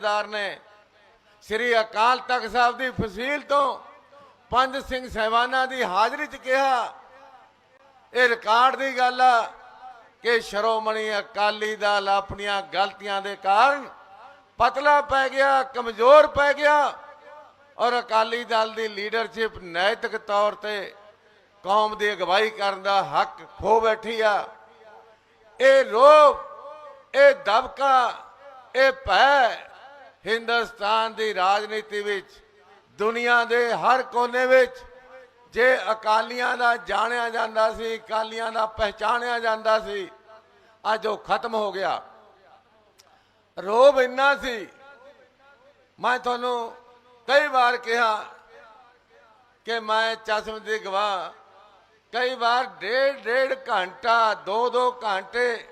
ਸਰਦਾਰ ਨੇ ਸ੍ਰੀ ਅਕਾਲ ਤਖਤ ਸਾਹਿਬ ਦੀ ਫਸੀਲ ਤੋਂ ਪੰਜ ਸਿੰਘ ਸਹਿਬਾਨਾਂ ਦੀ ਹਾਜ਼ਰੀ 'ਚ ਕਿਹਾ, ਇਹ ਰਿਕਾਰਡ ਦੀ ਗੱਲ ਆ ਕਿ ਸ਼ਰੋਮਣੀ ਅਕਾਲੀ ਦਲ ਆਪਣੀਆਂ ਗਲਤੀਆਂ ਦੇ ਕਾਰਨ ਪਤਲਾ ਪੈ ਗਿਆ, ਕਮਜ਼ੋਰ ਪੈ ਗਿਆ ਔਰ ਅਕਾਲੀ ਦਲ ਦੀ ਲੀਡਰਸ਼ਿਪ ਨੈਤਿਕ ਤੌਰ ਤੇ ਕੌਮ ਦੀ ਅਗਵਾਈ ਕਰਨ ਦਾ ਹੱਕ ਖੋ ਬੈਠੀ ਆ। ਇਹ ਰੋਬ ਇਹ ਦਬਕਾ, ਇਹ ਭੈ ਹਿੰਦੁਸਤਾਨ ਦੀ ਰਾਜਨੀਤੀ ਵਿੱਚ, ਦੁਨੀਆ ਦੇ ਹਰ ਕੋਨੇ ਵਿੱਚ ਜੇ ਅਕਾਲੀਆਂ ਦਾ ਜਾਣਿਆ ਜਾਂਦਾ ਸੀ, ਅਕਾਲੀਆਂ ਦਾ ਪਹਿਚਾਣਿਆ ਜਾਂਦਾ ਸੀ, ਅੱਜ ਉਹ ਖਤਮ ਹੋ ਗਿਆ। ਰੋਬ ਇੰਨਾ ਸੀ, ਮੈਂ ਤੁਹਾਨੂੰ ਕਈ ਵਾਰ ਕਿਹਾ ਕਿ ਮੈਂ ਚਸ਼ਮ ਦੀ ਗਵਾਹ, ਕਈ ਵਾਰ ਡੇਢ ਡੇਢ ਘੰਟਾ ਦੋ ਦੋ ਘੰਟੇ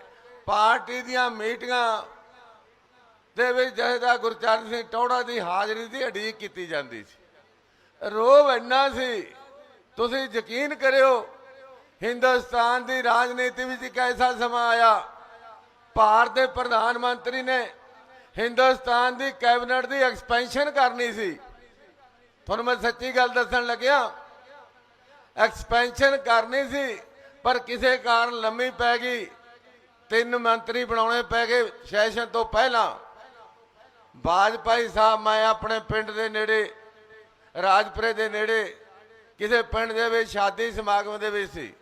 ਪਾਰਟੀ ਦੀਆਂ ਮੀਟਿੰਗਾਂ ਦੇ ਵਿੱਚ ਜਹਦਾ ਗੁਰਚਰਨ ਸਿੰਘ ਟੌੜਾ ਦੀ ਹਾਜ਼ਰੀ ਦੀ ਅਡੀਕ ਕੀਤੀ ਜਾਂਦੀ ਸੀ। ਰੋਹ ਇੰਨਾ ਸੀ, ਤੁਸੀਂ ਯਕੀਨ ਕਰਿਓ, ਹਿੰਦੁਸਤਾਨ ਦੀ ਰਾਜਨੀਤੀ ਵਿੱਚ ਇੱਕ ਐਸਾ ਸਮਾਂ ਆਇਆ, ਭਾਰਤ ਦੇ ਪ੍ਰਧਾਨ ਮੰਤਰੀ ਨੇ ਹਿੰਦੁਸਤਾਨ ਦੀ ਕੈਬਨਿਟ ਦੀ ਐਕਸਪੈਂਸ਼ਨ ਕਰਨੀ ਸੀ। ਤੁਹਾਨੂੰ ਮੈਂ ਸੱਚੀ ਗੱਲ ਦੱਸਣ ਲੱਗਿਆ, ਐਕਸਪੈਂਸ਼ਨ ਕਰਨੀ ਸੀ, ਪਰ ਕਿਸੇ ਕਾਰਨ ਲੰਮੀ ਪੈ ਗਈ, ਤਿੰਨ ਮੰਤਰੀ ਬਣਾਉਣੇ ਪੈ ਗਏ, ਸੈਸ਼ਨ ਤੋਂ ਪਹਿਲਾਂ। ਬਾਜਪਾਈ ਸਾਹਿਬ, ਮੈਂ ਆਪਣੇ ਪਿੰਡ ਦੇ ਨੇੜੇ, ਰਾਜਪੁਰੇ ਦੇ ਨੇੜੇ, ਕਿਸੇ ਪਿੰਡ ਦੇ ਵਿੱਚ, ਸ਼ਾਦੀ ਸਮਾਗਮ ਦੇ ਵਿੱਚ ਸੀ।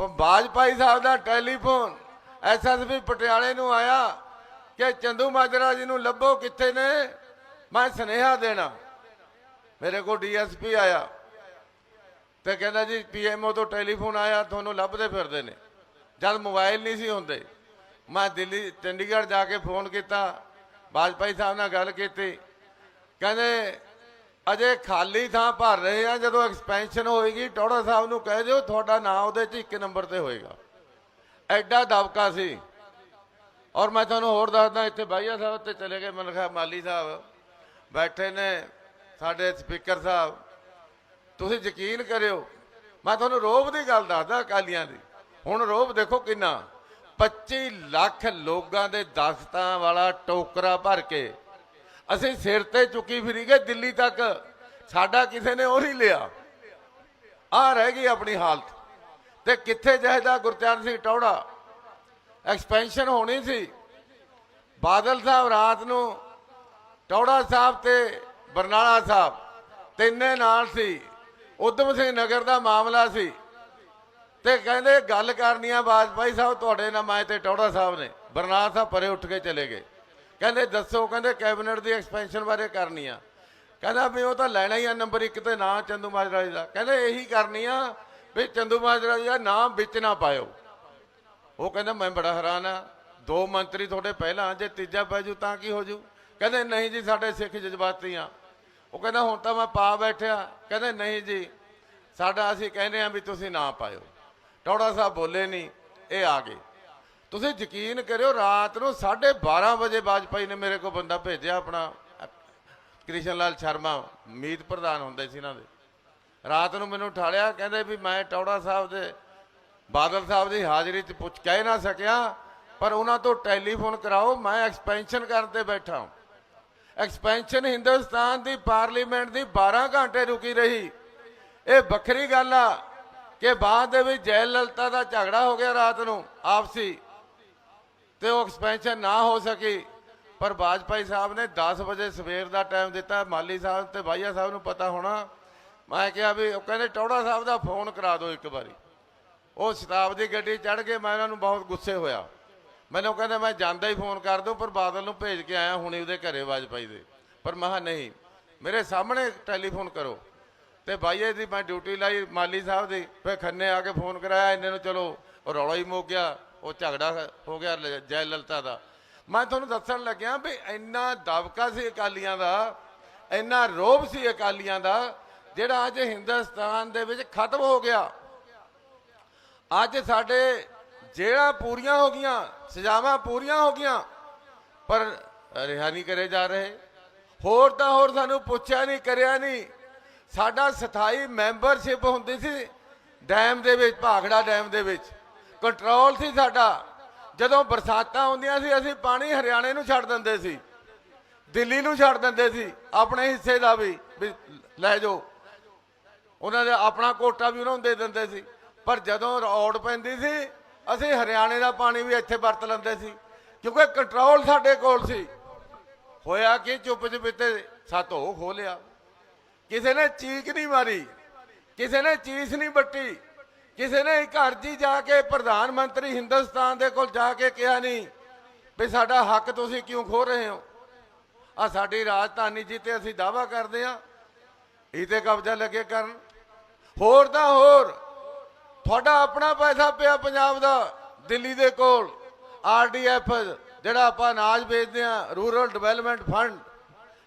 ਪ- ਬਾਜਪਾਈ ਸਾਹਿਬ ਦਾ ਟੈਲੀਫੋਨ ਐਸਐਸਪੀ ਪਟਿਆਲੇ ਨੂੰ ਆਇਆ ਕਿ ਚੰਦੂ ਮਾਜਰਾ ਜੀ ਨੂੰ ਲੱਭੋ ਕਿੱਥੇ ਨੇ, ਮੈਂ ਸੁਨੇਹਾ ਦੇਣਾ। ਮੇਰੇ ਕੋਲ ਡੀਐਸਪੀ ਆਇਆ ਤੇ ਕਹਿੰਦਾ ਜੀ ਪੀਐਮਓ ਤੋਂ ਟੈਲੀਫੋਨ ਆਇਆ, ਤੁਹਾਨੂੰ ਲੱਭਦੇ ਫਿਰਦੇ ਨੇ। ਜਦ ਮੋਬਾਈਲ ਨਹੀਂ ਸੀ ਹੁੰਦੇ, ਮੈਂ ਦਿੱਲੀ, ਚੰਡੀਗੜ੍ਹ ਜਾ ਕੇ ਫੋਨ ਕੀਤਾ। ਵਾਜਪਾਈ ਸਾਹਿਬ ਨਾਲ ਗੱਲ ਕੀਤੀ। ਕਹਿੰਦੇ, ਅਜੇ ਖਾਲੀ ਥਾਂ ਭਰ ਰਹੇ ਆ, ਜਦੋਂ ਐਕਸਪੈਂਸ਼ਨ ਹੋਏਗੀ, ਟੋੜਾ ਸਾਹਿਬ ਨੂੰ ਕਹਿ ਦਿਓ, ਤੁਹਾਡਾ ਨਾਂ ਉਹਦੇ 'ਚ ਇੱਕ ਨੰਬਰ ਤੇ ਹੋਏਗਾ। ਐਡਾ ਦਬਕਾ ਸੀ। ਔਰ ਮੈਂ ਤੁਹਾਨੂੰ ਹੋਰ ਦੱਸਦਾ, ਇੱਥੇ ਬਾਈਆ ਸਾਹਿਬ ਤੇ ਚਲੇ ਗਏ ਮਨਖਾ ਮਾਲੀ ਸਾਹਿਬ ਬੈਠੇ ਨੇ, ਸਾਡੇ ਸਪੀਕਰ ਸਾਹਿਬ। ਤੁਸੀਂ ਯਕੀਨ ਕਰਿਓ, ਮੈਂ ਤੁਹਾਨੂੰ ਰੋਬ ਦੀ ਗੱਲ ਦੱਸਦਾ, ਅਕਾਲੀਆਂ ਦੀ। ਹੁਣ ਰੋਬ ਦੇਖੋ ਕਿੰਨਾ। 25 ਲੱਖ ਲੋਕਾਂ ਦੇ ਦਸਤਾਂ ਵਾਲਾ ਟੋਕਰਾ ਭਰ ਕੇ ਅਸੀਂ ਸਿਰ ਤੇ ਚੁੱਕੀ ਫਿਰੀ ਗਏ ਦਿੱਲੀ ਤੱਕ। ਸਾਡਾ ਕਿਸੇ ਨੇ ਉਹ ਨਹੀਂ ਲਿਆ। ਆ ਰਹਿ ਗਈ ਆਪਣੀ ਹਾਲਤ। ਤੇ ਕਿੱਥੇ ਜਾਇਦਾ ਗੁਰਚਰਨ ਸਿੰਘ ਟੌੜਾ ਐਕਸਪੈਂਸ਼ਨ ਹੋਣੀ ਸੀ। ਬਾਦਲ ਸਾਹਿਬ ਰਾਤ ਨੂੰ ਟੌੜਾ ਸਾਹਿਬ ਤੇ ਬਰਨਾਲਾ ਸਾਹਿਬ ਤਿੰਨੇ ਨਾਲ ਸੀ। ਉਦਮ ਸਿੰਘ ਨਗਰ ਦਾ ਮਾਮਲਾ ਸੀ। ਤੇ ਕਹਿੰਦੇ ਗੱਲ ਕਰਨੀ ਆ ਬਾਜਪਾਈ ਸਾਹਿਬ, ਤੁਹਾਡੇ ਨਾਲ ਮੈਂ ਤੇ ਟੌੜਾ ਸਾਹਿਬ ਨੇ। ਬਰਨਾਲਾ ਸਾਹਿਬ ਪਰੇ ਉੱਠ ਕੇ ਚਲੇ ਗਏ। ਕਹਿੰਦੇ ਦੱਸੋ, ਕਹਿੰਦੇ ਕੈਬਨਿਟ ਦੀ ਐਕਸਪੈਂਸ਼ਨ ਬਾਰੇ ਕਰਨੀ ਆ। ਕਹਿੰਦਾ ਵੀ ਉਹ ਤਾਂ ਲੈਣਾ ਹੀ ਆ ਨੰਬਰ 1 ਤੇ ਨਾਂ ਚੰਦੂ ਮਾਜਰਾ ਜੀ ਦਾ। ਕਹਿੰਦੇ ਇਹੀ ਕਰਨੀ ਆ ਵੀ ਚੰਦੂ ਮਾਜਰਾ ਜੀ ਦਾ ਨਾਮ ਵਿੱਚ ਨਾ ਪਾਇਓ। ਉਹ ਕਹਿੰਦਾ ਮੈਂ ਬੜਾ ਹੈਰਾਨ ਆ। ਦੋ ਮੰਤਰੀ ਤੁਹਾਡੇ ਪਹਿਲਾਂ, ਜੇ ਤੀਜਾ ਪੈ ਜੂ ਤਾਂ ਕੀ ਹੋ ਜੂ? ਕਹਿੰਦੇ ਨਹੀਂ ਜੀ, ਸਾਡੇ ਸਿੱਖ ਜਜ਼ਬਾਤੀ ਆ। ਉਹ ਕਹਿੰਦਾ ਹੁਣ ਤਾਂ ਮੈਂ ਪਾ ਬੈਠਿਆ। ਕਹਿੰਦੇ ਨਹੀਂ ਜੀ, ਸਾਡਾ ਅਸੀਂ ਕਹਿੰਦੇ ਆ ਵੀ ਤੁਸੀਂ ਨਾ ਪਾਇਓ। ਟੌੜਾ ਸਾਹਿਬ ਬੋਲੇ ਨਹੀਂ, ਇਹ ਆ ਗਏ। ਤੁਸੀਂ ਯਕੀਨ ਕਰਿਓ, ਰਾਤ ਨੂੰ 12:30 ਵਜੇ ਬਾਜਪਾਈ ਨੇ ਮੇਰੇ ਕੋਲ ਬੰਦਾ ਭੇਜਿਆ ਆਪਣਾ, ਕ੍ਰਿਸ਼ਨ ਲਾਲ ਸ਼ਰਮਾ, ਮੀਤ ਪ੍ਰਧਾਨ ਹੁੰਦੇ ਸੀ ਇਹਨਾਂ ਦੇ। ਰਾਤ ਨੂੰ ਮੈਨੂੰ ਉਠਾਲਿਆ, ਕਹਿੰਦੇ ਵੀ ਮੈਂ ਟੌੜਾ ਸਾਹਿਬ ਦੇ, ਬਾਦਲ ਸਾਹਿਬ ਦੀ ਹਾਜ਼ਰੀ 'ਚ ਪੁੱਛ ਕਹਿ ਨਾ ਸਕਿਆ, ਪਰ ਉਹਨਾਂ ਤੋਂ ਟੈਲੀਫੋਨ ਕਰਾਓ, ਮੈਂ ਐਕਸਪੈਂਸ਼ਨ ਕਰਨ ਤੇ ਬੈਠਾ ਹਾਂ। ਐਕਸਪੈਂਸ਼ਨ ਹਿੰਦੁਸਤਾਨ ਦੀ ਪਾਰਲੀਮੈਂਟ ਦੀ 12 ਘੰਟੇ ਰੁਕੀ ਰਹੀ। ਇਹ ਵੱਖਰੀ ਗੱਲ ਆ ਕਿ ਬਾਅਦ ਦੇ ਵਿੱਚ ਜੈ ਲਲਤਾ ਦਾ ਝਗੜਾ ਹੋ ਗਿਆ ਰਾਤ ਨੂੰ, ਆਪਸੀ। ਤੇ ਉਹ ਐਕਸਪੈਂਸ਼ਨ ਨਾ ਹੋ ਸਕੀ। ਪਰ ਬਾਜਪਾਈ ਸਾਹਿਬ ਨੇ 10 ਵਜੇ ਸਵੇਰ ਦਾ ਟਾਈਮ ਦਿੱਤਾ। ਮਾਲੀ ਸਾਹਿਬ ਤੇ ਬਾਈਆ ਸਾਹਿਬ ਨੂੰ ਪਤਾ ਹੋਣਾ। ਮੈਂ ਕਿਹਾ ਵੀ ਉਹ ਕਹਿੰਦੇ ਟੌੜਾ ਸਾਹਿਬ ਦਾ ਫੋਨ ਕਰਾ ਦਿਓ ਇੱਕ ਵਾਰੀ। ਉਹ ਸ਼ਤਾਬਦੀ ਗੱਡੀ ਚੜ੍ਹ ਕੇ ਮੈਂ ਉਹਨਾਂ ਨੂੰ ਬਹੁਤ ਗੁੱਸੇ ਹੋਇਆ। ਮੈਨੂੰ ਕਹਿੰਦੇ ਮੈਂ ਜਾਂਦਾ ਹੀ ਫੋਨ ਕਰ ਦੂੰ, ਪਰ ਬਾਦਲ ਨੂੰ ਭੇਜ ਕੇ ਆਇਆ ਹੁਣੇ ਉਹਦੇ ਘਰੇ ਵਾਜਪਾਈ ਦੇ। ਪਰ ਮੈਂ ਕਿਹਾ ਨਹੀਂ, ਮੇਰੇ ਸਾਹਮਣੇ ਟੈਲੀਫੋਨ ਕਰੋ। ਤੇ ਬਾਈਏ ਦੀ ਮੈਂ ਡਿਊਟੀ ਲਾਈ ਮਾਲੀ ਸਾਹਿਬ ਦੀ, ਫਿਰ ਖੰਨੇ ਆ ਕੇ ਫੋਨ ਕਰਾਇਆ, ਇਹਨੇ ਨੂੰ ਚਲੋ ਰੌਲਾ ਹੀ ਮੁੱਕ ਗਿਆ, ਉਹ ਝਗੜਾ ਹੋ ਗਿਆ ਲ- ਜੈ ਲਲਤਾ ਦਾ। ਮੈਂ ਤੁਹਾਨੂੰ ਦੱਸਣ ਲੱਗਿਆ ਵੀ ਇੰਨਾ ਦਬਕਾ ਸੀ ਅਕਾਲੀਆਂ ਦਾ, ਇੰਨਾ ਰੋਬ ਸੀ ਅਕਾਲੀਆਂ ਦਾ, ਜਿਹੜਾ ਅੱਜ ਹਿੰਦੁਸਤਾਨ ਦੇ ਵਿੱਚ ਖਤਮ ਹੋ ਗਿਆ। ਅੱਜ ਸਾਡੇ ਜਿਹੜਾ ਪੂਰੀਆਂ ਹੋ ਗਈਆਂ, ਸਜ਼ਾਵਾਂ ਪੂਰੀਆਂ ਹੋ ਗਈਆਂ, ਪਰ ਰਿਹਾ ਨਹੀਂ ਕਰੇ ਜਾ ਰਹੇ। ਹੋਰ ਤਾਂ ਹੋਰ ਸਾਨੂੰ ਪੁੱਛਿਆ ਨਹੀਂ, ਕਰਿਆ ਨਹੀਂ। ਸਾਡਾ ਸਥਾਈ ਮੈਂਬਰਸ਼ਿਪ ਹੁੰਦੀ ਸੀ ਡੈਮ ਦੇ ਵਿੱਚ, ਭਾਖੜਾ ਡੈਮ ਦੇ ਵਿੱਚ। ਕੰਟਰੋਲ ਸੀ ਸਾਡਾ। ਜਦੋਂ ਬਰਸਾਤਾਂ ਆਉਂਦੀਆਂ ਸੀ, ਅਸੀਂ ਪਾਣੀ ਹਰਿਆਣੇ ਨੂੰ ਛੱਡ ਦਿੰਦੇ ਸੀ। ਦਿੱਲੀ ਨੂੰ ਛੱਡ ਦਿੰਦੇ ਸੀ, ਆਪਣੇ ਹਿੱਸੇ ਦਾ ਵੀ ਲੈ ਜਾਓ। ਉਹਨਾਂ ਦਾ ਆਪਣਾ ਕੋਟਾ ਵੀ ਉਹਨਾਂ ਨੂੰ ਦੇ ਦਿੰਦੇ ਸੀ। ਪਰ ਜਦੋਂ ਰੌੜ ਪੈਂਦੀ ਸੀ, ਅਸੀਂ ਹਰਿਆਣੇ ਦਾ ਪਾਣੀ ਵੀ ਇੱਥੇ ਵਰਤ ਲੈਂਦੇ ਸੀ। ਕਿਉਂਕਿ ਕੰਟਰੋਲ ਸਾਡੇ ਕੋਲ ਸੀ। ਹੋਇਆ ਕਿ ਚੁੱਪ ਚੁਪੀਤੇ ਸਾਤੋਂ ਖੋਲਿਆ ਕਿਸੇ ਨੇ ਚੀਕ ਨਹੀਂ ਮਾਰੀ, ਕਿਸੇ ਨੇ ਚੀਸ ਨਹੀਂ ਬੱਟੀ, ਕਿਸੇ ਨੇ ਘਰ ਜੀ ਜਾ ਕੇ ਪ੍ਰਧਾਨ ਮੰਤਰੀ ਹਿੰਦੁਸਤਾਨ ਦੇ ਕੋਲ ਜਾ ਕੇ ਕਿਹਾ ਨਹੀਂ ਵੀ ਸਾਡਾ ਹੱਕ ਤੁਸੀਂ ਕਿਉਂ ਖੋ ਰਹੇ ਹੋ? ਆ ਸਾਡੀ ਰਾਜਧਾਨੀ ਜੀ ਤੇ ਅਸੀਂ ਦਾਵਾ ਕਰਦੇ ਆ ਇਹ ਤੇ ਕਬਜ਼ਾ ਲੱਗੇ ਕਰਨ। ਹੋਰ ਤਾਂ ਹੋਰ, ਤੁਹਾਡਾ ਆਪਣਾ ਪੈਸਾ ਪਿਆ ਪੰਜਾਬ ਦਾ, ਦਿੱਲੀ ਦੇ ਕੋਲ ਆਰਡੀਐਫ ਜਿਹੜਾ ਆਪਾਂ ਅਨਾਜ ਵੇਚਦੇ ਆ ਰੂਰਲ ਡਿਵੈਲਪਮੈਂਟ ਫੰਡ।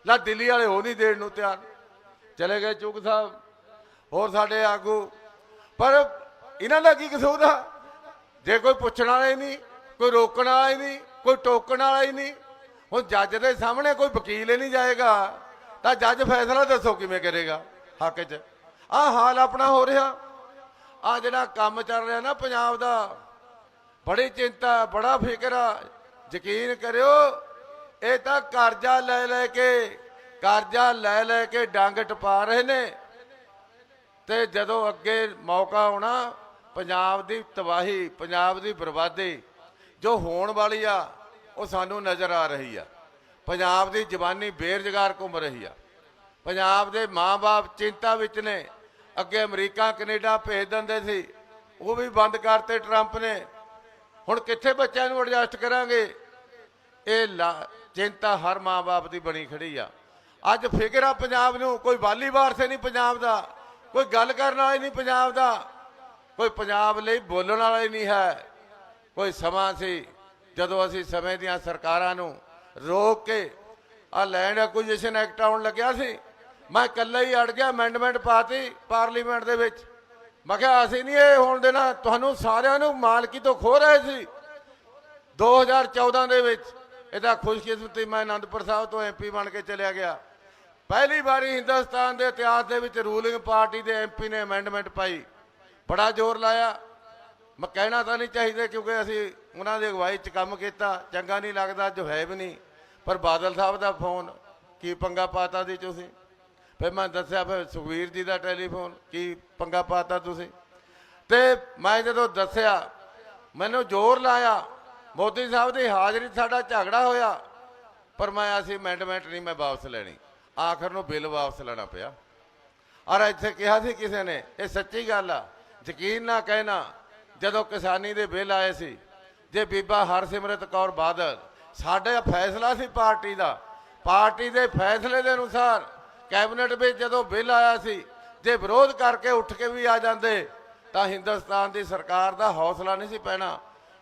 ਲਾ ਦਿੱਲੀ ਵਾਲੇ ਉਹ ਨਹੀਂ ਦੇਣ ਨੂੰ ਤਿਆਰ। ਚਲੇ ਗਏ ਚੁਗ ਸਾਹਿਬ, ਹੋਰ ਸਾਡੇ ਆਗੂ। ਪਰ ਇਹਨਾਂ ਦਾ ਕੀ ਕਸੂਰ ਆ? ਜੇ ਕੋਈ ਪੁੱਛਣ ਵਾਲਾ ਹੀ ਨਹੀਂ, ਕੋਈ ਰੋਕਣ ਵਾਲਾ ਹੀ ਨਹੀਂ, ਕੋਈ ਟੋਕਣ ਵਾਲਾ ਹੀ ਨਹੀਂ, ਹੁਣ ਜੱਜ ਦੇ ਸਾਹਮਣੇ ਕੋਈ ਵਕੀਲ ਹੀ ਨਹੀਂ ਜਾਏਗਾ, ਤਾਂ ਜੱਜ ਫੈਸਲਾ ਦੱਸੋ ਕਿਵੇਂ ਕਰੇਗਾ ਹੱਕ 'ਚ। ਆਹ ਹਾਲ ਆਪਣਾ ਹੋ ਰਿਹਾ। ਆ ਜਿਹੜਾ ਕੰਮ ਚੱਲ ਰਿਹਾ ਨਾ ਪੰਜਾਬ ਦਾ, ਬੜੀ ਚਿੰਤਾ, ਬੜਾ ਫਿਕਰ ਆ। ਯਕੀਨ ਕਰਿਓ, ਇਹ ਤਾਂ ਕਰਜ਼ਾ ਲੈ ਲੈ ਕੇ ਕਰਜ਼ਾ ਲੈ ਲੈ ਕੇ ਡੰਗ ਟਪਾ ਰਹੇ ਨੇ। ਤੇ ਜਦੋਂ ਅੱਗੇ ਮੌਕਾ ਆਉਣਾ, ਪੰਜਾਬ ਦੀ ਤਬਾਹੀ, ਪੰਜਾਬ ਦੀ ਬਰਬਾਦੀ, ਜੋ ਹੋਣ ਵਾਲੀ ਆ, ਉਹ ਸਾਨੂੰ ਨਜ਼ਰ ਆ ਰਹੀ ਆ। ਪੰਜਾਬ ਦੀ ਜਵਾਨੀ ਬੇਰੁਜ਼ਗਾਰ ਘੁੰਮ ਰਹੀ ਆ। ਪੰਜਾਬ ਦੇ ਮਾਪੇ ਚਿੰਤਾ ਵਿੱਚ ਨੇ। ਅੱਗੇ ਅਮਰੀਕਾ, ਕੈਨੇਡਾ ਭੇਜ ਦਿੰਦੇ ਸੀ। ਉਹ ਵੀ ਬੰਦ ਕਰਤੇ ਟਰੰਪ ਨੇ। ਹੁਣ ਕਿੱਥੇ ਬੱਚਿਆਂ ਨੂੰ ਐਡਜਸਟ ਕਰਾਂਗੇ? ਇਹ ਲਾ- ਚਿੰਤਾ ਹਰ ਮਾਂ-ਬਾਪ ਦੀ ਬਣੀ ਖੜੀ ਆ। ਅੱਜ ਫਿਕਰ ਆ ਪੰਜਾਬ ਨੂੰ, ਕੋਈ ਵਾਲੀ ਵਾਰਸੇ ਨਹੀਂ ਪੰਜਾਬ ਦਾ, ਕੋਈ ਗੱਲ ਕਰਨ ਵਾਲਾ ਨਹੀਂ ਪੰਜਾਬ ਦਾ, ਕੋਈ ਪੰਜਾਬ ਲਈ ਬੋਲਣ ਵਾਲਾ ਹੀ ਨਹੀਂ ਹੈ, ਕੋਈ ਸਮਾਂ ਸੀ ਜਦੋਂ ਅਸੀਂ ਸਮੇਂ ਦੀਆਂ ਸਰਕਾਰਾਂ ਨੂੰ ਰੋਕ ਕੇ ਆ ਲੈਂਡ ਐਕੁਜੀਸ਼ਨ ਐਕਟ ਆਉਣ ਲੱਗਿਆ ਸੀ, ਮੈਂ ਇਕੱਲਾ ਹੀ ਅੜ ਗਿਆ ਅਮੈਂਡਮੈਂਟ ਪਾਤੀ ਪਾਰਲੀਮੈਂਟ ਦੇ ਵਿੱਚ। ਮੈਂ ਕਿਹਾ, ਅਸੀਂ ਨਹੀਂ ਇਹ ਹੋਣ ਦੇਣਾ, ਤੁਹਾਨੂੰ ਸਾਰਿਆਂ ਨੂੰ ਮਾਲਕੀ ਤੋਂ ਖੋ ਰਹੇ ਸੀ। 2014 ਦੇ ਵਿੱਚ ਇਹਦਾ ਖੁਸ਼ਕਿਸਮਤੀ ਮੈਂ ਅਨੰਦਪੁਰ ਸਾਹਿਬ ਤੋਂ ਐਮਪੀ ਬਣ ਕੇ ਚਲਿਆ ਗਿਆ। ਪਹਿਲੀ ਵਾਰੀ ਹਿੰਦੁਸਤਾਨ ਦੇ ਇਤਿਹਾਸ ਦੇ ਵਿੱਚ ਰੂਲਿੰਗ ਪਾਰਟੀ ਦੇ ਐਮਪੀ ਨੇ ਅਮੈਂਡਮੈਂਟ ਪਾਈ। ਬੜਾ ਜ਼ੋਰ ਲਾਇਆ। ਮੈਂ ਕਹਿਣਾ ਤਾਂ ਨਹੀਂ ਚਾਹੀਦਾ ਕਿਉਂਕਿ ਅਸੀਂ ਉਹਨਾਂ ਦੀ ਅਗਵਾਈ 'ਚ ਕੰਮ ਕੀਤਾ। ਚੰਗਾ ਨਹੀਂ ਲੱਗਦਾ ਜੋ ਹੈ ਵੀ ਨਹੀਂ। ਪਰ ਬਾਦਲ ਸਾਹਿਬ ਦਾ ਫੋਨ, ਕੀ ਪੰਗਾ ਪਾਤਾ ਦੀ ਤੁਸੀਂ? ਫਿਰ ਮੈਂ ਦੱਸਿਆ, ਫਿਰ ਸੁਖਵੀਰ ਜੀ ਦਾ ਟੈਲੀਫੋਨ, ਕੀ ਪੰਗਾ ਪਾਤਾ ਤੁਸੀਂ? ਤੇ ਮੈਂ ਜਦੋਂ ਦੱਸਿਆ, ਮੈਨੂੰ ਜ਼ੋਰ ਲਾਇਆ। ਮੋਦੀ ਸਾਹਿਬ ਦੀ ਹਾਜ਼ਰੀ ਸਾਡਾ ਝਗੜਾ ਹੋਇਆ। ਪਰ ਮੈਂ ਅਸੀਂ ਅਮੈਂਡਮੈਂਟ ਨਹੀਂ, ਮੈਂ ਵਾਪਸ ਲੈਣੀ। ਆਖਰ ਨੂੰ ਬਿੱਲ ਵਾਪਸ ਲੈਣਾ ਪਿਆ। ਔਰ ਇੱਥੇ ਕਿਹਾ ਸੀ ਕਿਸੇ ਨੇ, ਇਹ ਸੱਚੀ ਗੱਲ ਆ, ਯਕੀਨ ਨਾ ਕਹਿਣਾ, ਜਦੋਂ ਕਿਸਾਨੀ ਦੇ ਬਿੱਲ ਆਏ ਸੀ, ਜੇ ਬੀਬਾ ਹਰਸਿਮਰਤ ਕੌਰ ਬਾਦਲ, ਸਾਡਾ ਫੈਸਲਾ ਸੀ ਪਾਰਟੀ ਦਾ। ਪਾਰਟੀ ਦੇ ਫੈਸਲੇ ਦੇ ਅਨੁਸਾਰ ਕੈਬਨਿਟ ਵਿੱਚ ਜਦੋਂ ਬਿੱਲ ਆਇਆ ਸੀ, ਜੇ ਵਿਰੋਧ ਕਰਕੇ ਉੱਠ ਕੇ ਵੀ ਆ ਜਾਂਦੇ, ਤਾਂ ਹਿੰਦੁਸਤਾਨ ਦੀ ਸਰਕਾਰ ਦਾ ਹੌਸਲਾ ਨਹੀਂ ਸੀ ਪੈਣਾ,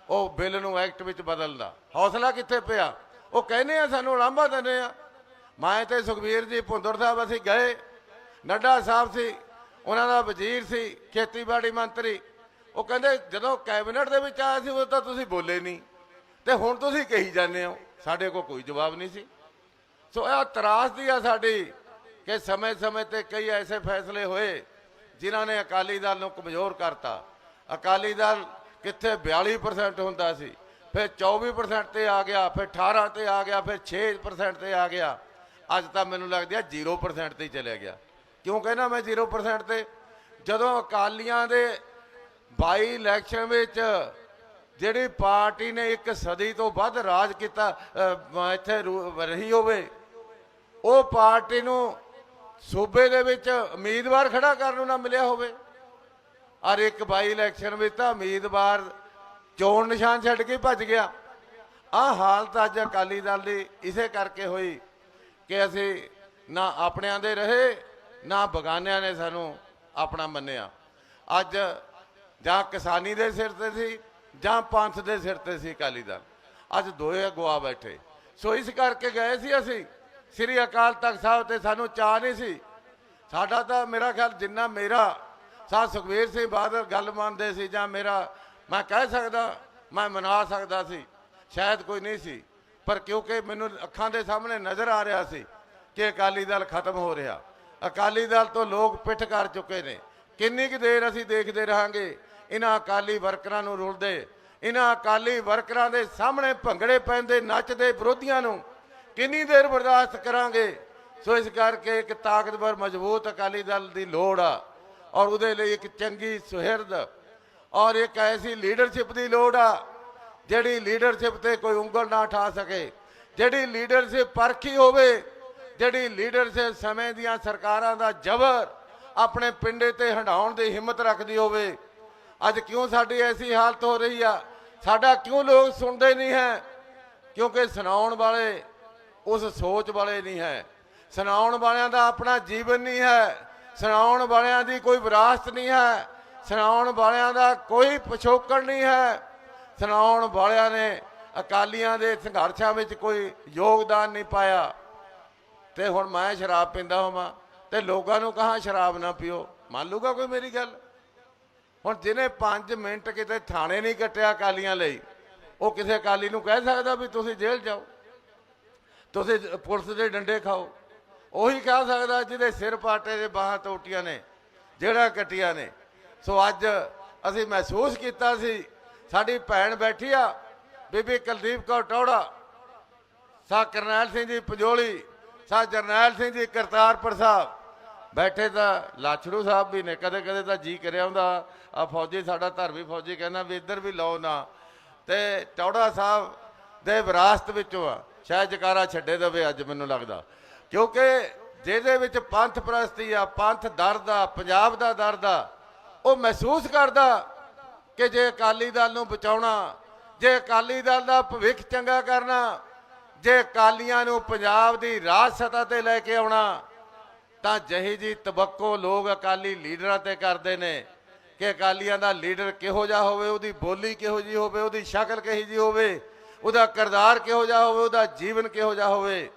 ਉਹ ਬਿੱਲ ਨੂੰ ਐਕਟ ਵਿੱਚ ਬਦਲਦਾ। ਹੌਸਲਾ ਕਿੱਥੇ ਪਿਆ? ਉਹ ਕਹਿੰਦੇ ਆ, ਸਾਨੂੰ ਲਾਂਭਾ ਦਿੰਦੇ ਆ ਮੈਂ ਤੇ ਸੁਖਵੀਰ ਜੀ ਭੁੰਦਰ ਸਾਹਿਬ ਅਸੀਂ ਗਏ। ਨੱਡਾ ਸਾਹਿਬ ਸੀ, ਉਹਨਾਂ ਦਾ ਵਜ਼ੀਰ ਸੀ, ਖੇਤੀਬਾੜੀ ਮੰਤਰੀ। ਉਹ ਕਹਿੰਦੇ, ਜਦੋਂ ਕੈਬਨਿਟ ਦੇ ਵਿੱਚ ਆਇਆ ਸੀ, ਉਦੋਂ ਤਾਂ ਤੁਸੀਂ ਬੋਲੇ ਨਹੀਂ। ਤੇ ਹੁਣ ਤੁਸੀਂ ਕਹੀ ਜਾਂਦੇ ਹੋ, ਸਾਡੇ ਕੋਲ ਕੋਈ ਜਵਾਬ ਨਹੀਂ ਸੀ। ਸੋ ਇਹ ਤਰਾਸਦੀ ਆ ਸਾਡੀ ਕਿ ਸਮੇਂ-ਸਮੇਂ ਤੇ ਕਈ ਐਸੇ ਫੈਸਲੇ ਹੋਏ, ਜਿਨ੍ਹਾਂ ਨੇ ਅਕਾਲੀ ਦਲ ਨੂੰ ਕਮਜ਼ੋਰ ਕਰਤਾ। ਅਕਾਲੀ ਦਲ ਕਿੱਥੇ 42% ਹੁੰਦਾ ਸੀ, ਫਿਰ 24% ਤੇ ਆ ਗਿਆ, ਫਿਰ 18 ਤੇ ਆ ਗਿਆ, ਫਿਰ 6% ਤੇ ਆ ਗਿਆ। ਅੱਜ ਤਾਂ ਮੈਨੂੰ ਲੱਗਦਾ 0% ਤੇ ਹੀ ਚਲਿਆ ਗਿਆ। ਕਿਉਂ ਕਹਿੰਦਾ ਮੈਂ 0% ਤੇ? ਜਦੋਂ ਅਕਾਲੀਆਂ ਦੇ ਬਾਈ ਇਲੈਕਸ਼ਨ ਵਿੱਚ ਜਿਹੜੀ ਪਾਰਟੀ ਨੇ ਇੱਕ ਸਦੀ ਤੋਂ ਵੱਧ ਰਾਜ ਕੀਤਾ ਇੱਥੇ ਰੂ- ਰਹੀ ਹੋਵੇ, ਉਹ ਪਾਰਟੀ ਨੂੰ ਸੂਬੇ ਦੇ ਵਿੱਚ ਉਮੀਦਵਾਰ ਖੜਾ ਕਰਨ ਨੂੰ ਨਾ ਮਿਲਿਆ ਹੋਵੇ। ਔਰ ਇੱਕ ਬਾਈ ਇਲੈਕਸ਼ਨ ਵਿੱਚ ਤਾਂ ਉਮੀਦਵਾਰ ਚੋਣ ਨਿਸ਼ਾਨ ਛੱਡ ਕੇ ਭੱਜ ਗਿਆ। ਆਹ ਹਾਲਤ ਅੱਜ ਅਕਾਲੀ ਦਲ ਦੀ, ਇਸੇ ਕਰਕੇ ਹੋਈ। ਕਿ ਅਸੀਂ ਨਾ ਆਪਣਿਆਂ ਦੇ ਰਹੇ, ਨਾ ਬਗਾਨਿਆਂ ਨੇ ਸਾਨੂੰ ਆਪਣਾ ਮੰਨਿਆ। ਅੱਜ ਜਾਂ ਕਿਸਾਨੀ ਦੇ ਸਿਰ ਤੇ ਸੀ, ਜਾਂ ਪੰਥ ਦੇ ਸਿਰ ਤੇ ਸੀ ਅਕਾਲੀ ਦਲ। ਅੱਜ ਦੋਏ ਅਗਵਾ ਬੈਠੇ। ਸੋ ਇਸ ਕਰਕੇ ਗਏ ਸੀ ਅਸੀਂ, ਸ੍ਰੀ ਅਕਾਲ ਤਖਤ ਸਾਹਿਬ ਤੇ ਸਾਨੂੰ ਚਾਹ ਨਹੀਂ ਸੀ। ਸਾਡਾ ਤਾਂ ਮੇਰਾ ਖਿਆਲ ਜਿੰਨਾ ਮੇਰਾ ਸਾਹ ਸੁਖਵੀਰ ਸਿੰਘ ਬਾਦਲ ਗੱਲ ਮੰਨਦੇ ਸੀ ਜਾਂ ਮੇਰਾ, ਮੈਂ ਕਹਿ ਸਕਦਾ, ਮੈਂ ਮਨਾ ਸਕਦਾ ਸੀ, ਸ਼ਾਇਦ ਕੋਈ ਨਹੀਂ ਸੀ। ਪਰ ਕਿਉਂਕਿ ਮੈਨੂੰ ਅੱਖਾਂ ਦੇ ਸਾਹਮਣੇ ਨਜ਼ਰ ਆ ਰਿਹਾ ਸੀ ਕਿ ਅਕਾਲੀ ਦਲ ਖਤਮ ਹੋ ਰਿਹਾ। ਅਕਾਲੀ ਦਲ ਤੋਂ ਲੋਕ ਪਿੱਠ ਕਰ ਚੁੱਕੇ ਨੇ। ਕਿੰਨੀ ਕੁ ਦੇਰ ਅਸੀਂ ਦੇਖਦੇ ਰਹਾਂਗੇ? ਇਹਨਾਂ ਅਕਾਲੀ ਵਰਕਰਾਂ ਨੂੰ ਰੁਲਦੇ ਇਹਨਾਂ ਅਕਾਲੀ ਵਰਕਰਾਂ ਦੇ ਸਾਹਮਣੇ ਭੰਗੜੇ ਪੈਂਦੇ, ਨੱਚਦੇ ਵਿਰੋਧੀਆਂ ਨੂੰ ਕਿੰਨੀ ਦੇਰ ਬਰਦਾਸ਼ਤ ਕਰਾਂਗੇ? ਸੋ ਇਸ ਕਰਕੇ ਇੱਕ ਤਾਕਤਵਰ, ਮਜ਼ਬੂਤ ਅਕਾਲੀ ਦਲ ਦੀ ਲੋੜ ਆ ਔਰ ਉਹਦੇ ਲਈ ਇੱਕ ਚੰਗੀ ਸੁਹਿਰਦ ਔਰ ਇੱਕ ਐਸੀ ਲੀਡਰਸ਼ਿਪ ਦੀ ਲੋੜ ਆ ਜਿਹੜੀ ਲੀਡਰਸ਼ਿਪ ਤੇ ਕੋਈ ਉਂਗਲ ਨਾ ਠਾ ਸਕੇ, ਜਿਹੜੀ ਲੀਡਰਸ਼ਿਪ ਪਰਖੀ ਹੋਵੇ, ਜਿਹੜੀ ਲੀਡਰਸ਼ਿਪ ਸਮੇਂ ਦੀਆਂ ਸਰਕਾਰਾਂ ਦਾ ਜ਼ਬਰ ਆਪਣੇ ਪਿੰਡੇ ਤੇ ਹੰਡਾਉਣ ਦੀ ਹਿੰਮਤ ਰੱਖਦੀ ਹੋਵੇ। ਅੱਜ ਕਿਉਂ ਸਾਡੀ ਐਸੀ ਹਾਲਤ ਹੋ ਰਹੀ ਆ? ਸਾਡਾ ਕਿਉਂ ਲੋਕ ਸੁਣਦੇ ਨਹੀਂ ਹੈ? ਕਿਉਂਕਿ ਸੁਣਾਉਣ ਵਾਲੇ ਉਸ ਸੋਚ ਵਾਲੇ ਨਹੀਂ ਹੈ। ਸੁਣਾਉਣ ਵਾਲਿਆਂ ਦਾ ਆਪਣਾ ਜੀਵਨ ਨਹੀਂ ਹੈ। ਸੁਣਾਉਣ ਵਾਲਿਆਂ ਦੀ ਕੋਈ ਵਿਰਾਸਤ ਨਹੀਂ ਹੈ। ਸੁਣਾਉਣ ਵਾਲਿਆਂ ਦਾ ਕੋਈ ਪਿਛੋਕੜ ਨਹੀਂ ਹੈ। ਸੁਣਾਉਣ ਵਾਲਿਆਂ ਨੇ ਅਕਾਲੀਆਂ ਦੇ ਸੰਘਰਸ਼ਾਂ ਵਿੱਚ ਕੋਈ ਯੋਗਦਾਨ ਨਹੀਂ ਪਾਇਆ। ਤੇ ਹੁਣ ਮੈਂ ਸ਼ਰਾਬ ਪੀਂਦਾ ਹੋਵਾਂ ਤੇ ਲੋਕਾਂ ਨੂੰ ਕਹਾਂ ਸ਼ਰਾਬ ਨਾ ਪੀਓ? ਮੰਨ ਲੂਗਾ ਕੋਈ ਮੇਰੀ ਗੱਲ? ਹੁਣ ਜਿਹਨੇ 5 ਮਿੰਟ ਕਿਤੇ ਥਾਣੇ ਨਹੀਂ ਕੱਟਿਆ ਅਕਾਲੀਆਂ ਲਈ, ਉਹ ਕਿਸੇ ਅਕਾਲੀ ਨੂੰ ਕਹਿ ਸਕਦਾ ਵੀ ਤੁਸੀਂ ਜੇਲ੍ਹ ਜਾਓ, ਤੁਸੀਂ ਪੁਲਿਸ ਦੇ ਡੰਡੇ ਖਾਓ। ਉਹੀ ਕਹਿ ਸਕਦਾ ਜਿਹਦੇ ਸਿਰ ਪਾਟੇ ਦੇ ਬਾਹਾਂ ਟੋਟੀਆਂ ਨੇ ਜਿਹੜਾ ਕੱਟੀਆਂ ਨੇ। ਸੋ ਅੱਜ ਅਸੀਂ ਮਹਿਸੂਸ ਕੀਤਾ ਸੀ ਸਾਡੀ ਭੈਣ ਬੈਠੀ ਆ, ਬੀਬੀ ਕੁਲਦੀਪ ਕੌਰ ਟੌੜਾ, ਸਾ ਕਰਨੈਲ ਸਿੰਘ ਜੀ ਪੰਜੋਲੀ, ਸਾ ਜਰਨੈਲ ਸਿੰਘ ਜੀ ਕਰਤਾਰਪੁਰ ਸਾਹਿਬ। ਬੈਠੇ ਤਾਂ ਲਾਛੜੂ ਸਾਹਿਬ ਵੀ ਨੇ, ਕਦੇ ਕਦੇ ਤਾਂ ਜੀ ਕਰਿਆ ਹੁੰਦਾ, ਆ ਫੌਜੀ ਸਾਡਾ ਧਰਮੀ ਫੌਜੀ ਕਹਿੰਦਾ ਵੀ ਇੱਧਰ ਵੀ ਲਾਓ ਨਾ। ਤੇ ਟੌੜਾ ਸਾਹਿਬ ਦੇ ਵਿਰਾਸਤ ਵਿੱਚੋਂ ਆ ਸ਼ਾਇਦ ਜਕਾਰਾ ਛੱਡੇ ਦੇਵੇ ਅੱਜ ਮੈਨੂੰ ਲੱਗਦਾ। ਕਿਉਂਕਿ ਜਿਹਦੇ ਵਿੱਚ ਪੰਥ ਪ੍ਰਸਤੀ ਆ, ਪੰਥ ਦਰਦ ਆ, ਪੰਜਾਬ ਦਾ ਦਰਦ ਆ, ਉਹ ਮਹਿਸੂਸ ਕਰਦਾ ਕਿ ਜੇ ਅਕਾਲੀ ਦਲ ਨੂੰ ਬਚਾਉਣਾ, ਜੇ ਅਕਾਲੀ ਦਲ ਦਾ ਭਵਿੱਖ ਚੰਗਾ ਕਰਨਾ, ਜੇ ਅਕਾਲੀਆਂ ਨੂੰ ਪੰਜਾਬ ਦੀ ਰਾਜ ਸਤਾ ਤੇ ਲੈ ਕੇ ਆਉਣਾ, ਤਾਂ ਜਹੀ ਜੀ ਤਬੱਕੋ ਲੋਕ ਅਕਾਲੀ ਲੀਡਰਾਂ ਤੇ ਕਰਦੇ ਨੇ ਕਿ ਅਕਾਲੀਆਂ ਦਾ ਲੀਡਰ ਕਿਹੋ ਜਿਹਾ ਹੋਵੇ, ਉਹਦੀ ਬੋਲੀ ਕਿਹੋ ਜੀ ਹੋਵੇ, ਉਹਦੀ ਸ਼ਕਲ ਕਿਹੋ ਜੀ ਹੋਵੇ, ਉਹਦਾ ਕਿਰਦਾਰ ਕਿਹੋ ਜਿਹਾ ਹੋਵੇ, ਉਹਦਾ ਜੀਵਨ ਕਿਹੋ ਜਿਹਾ ਹੋਵੇ,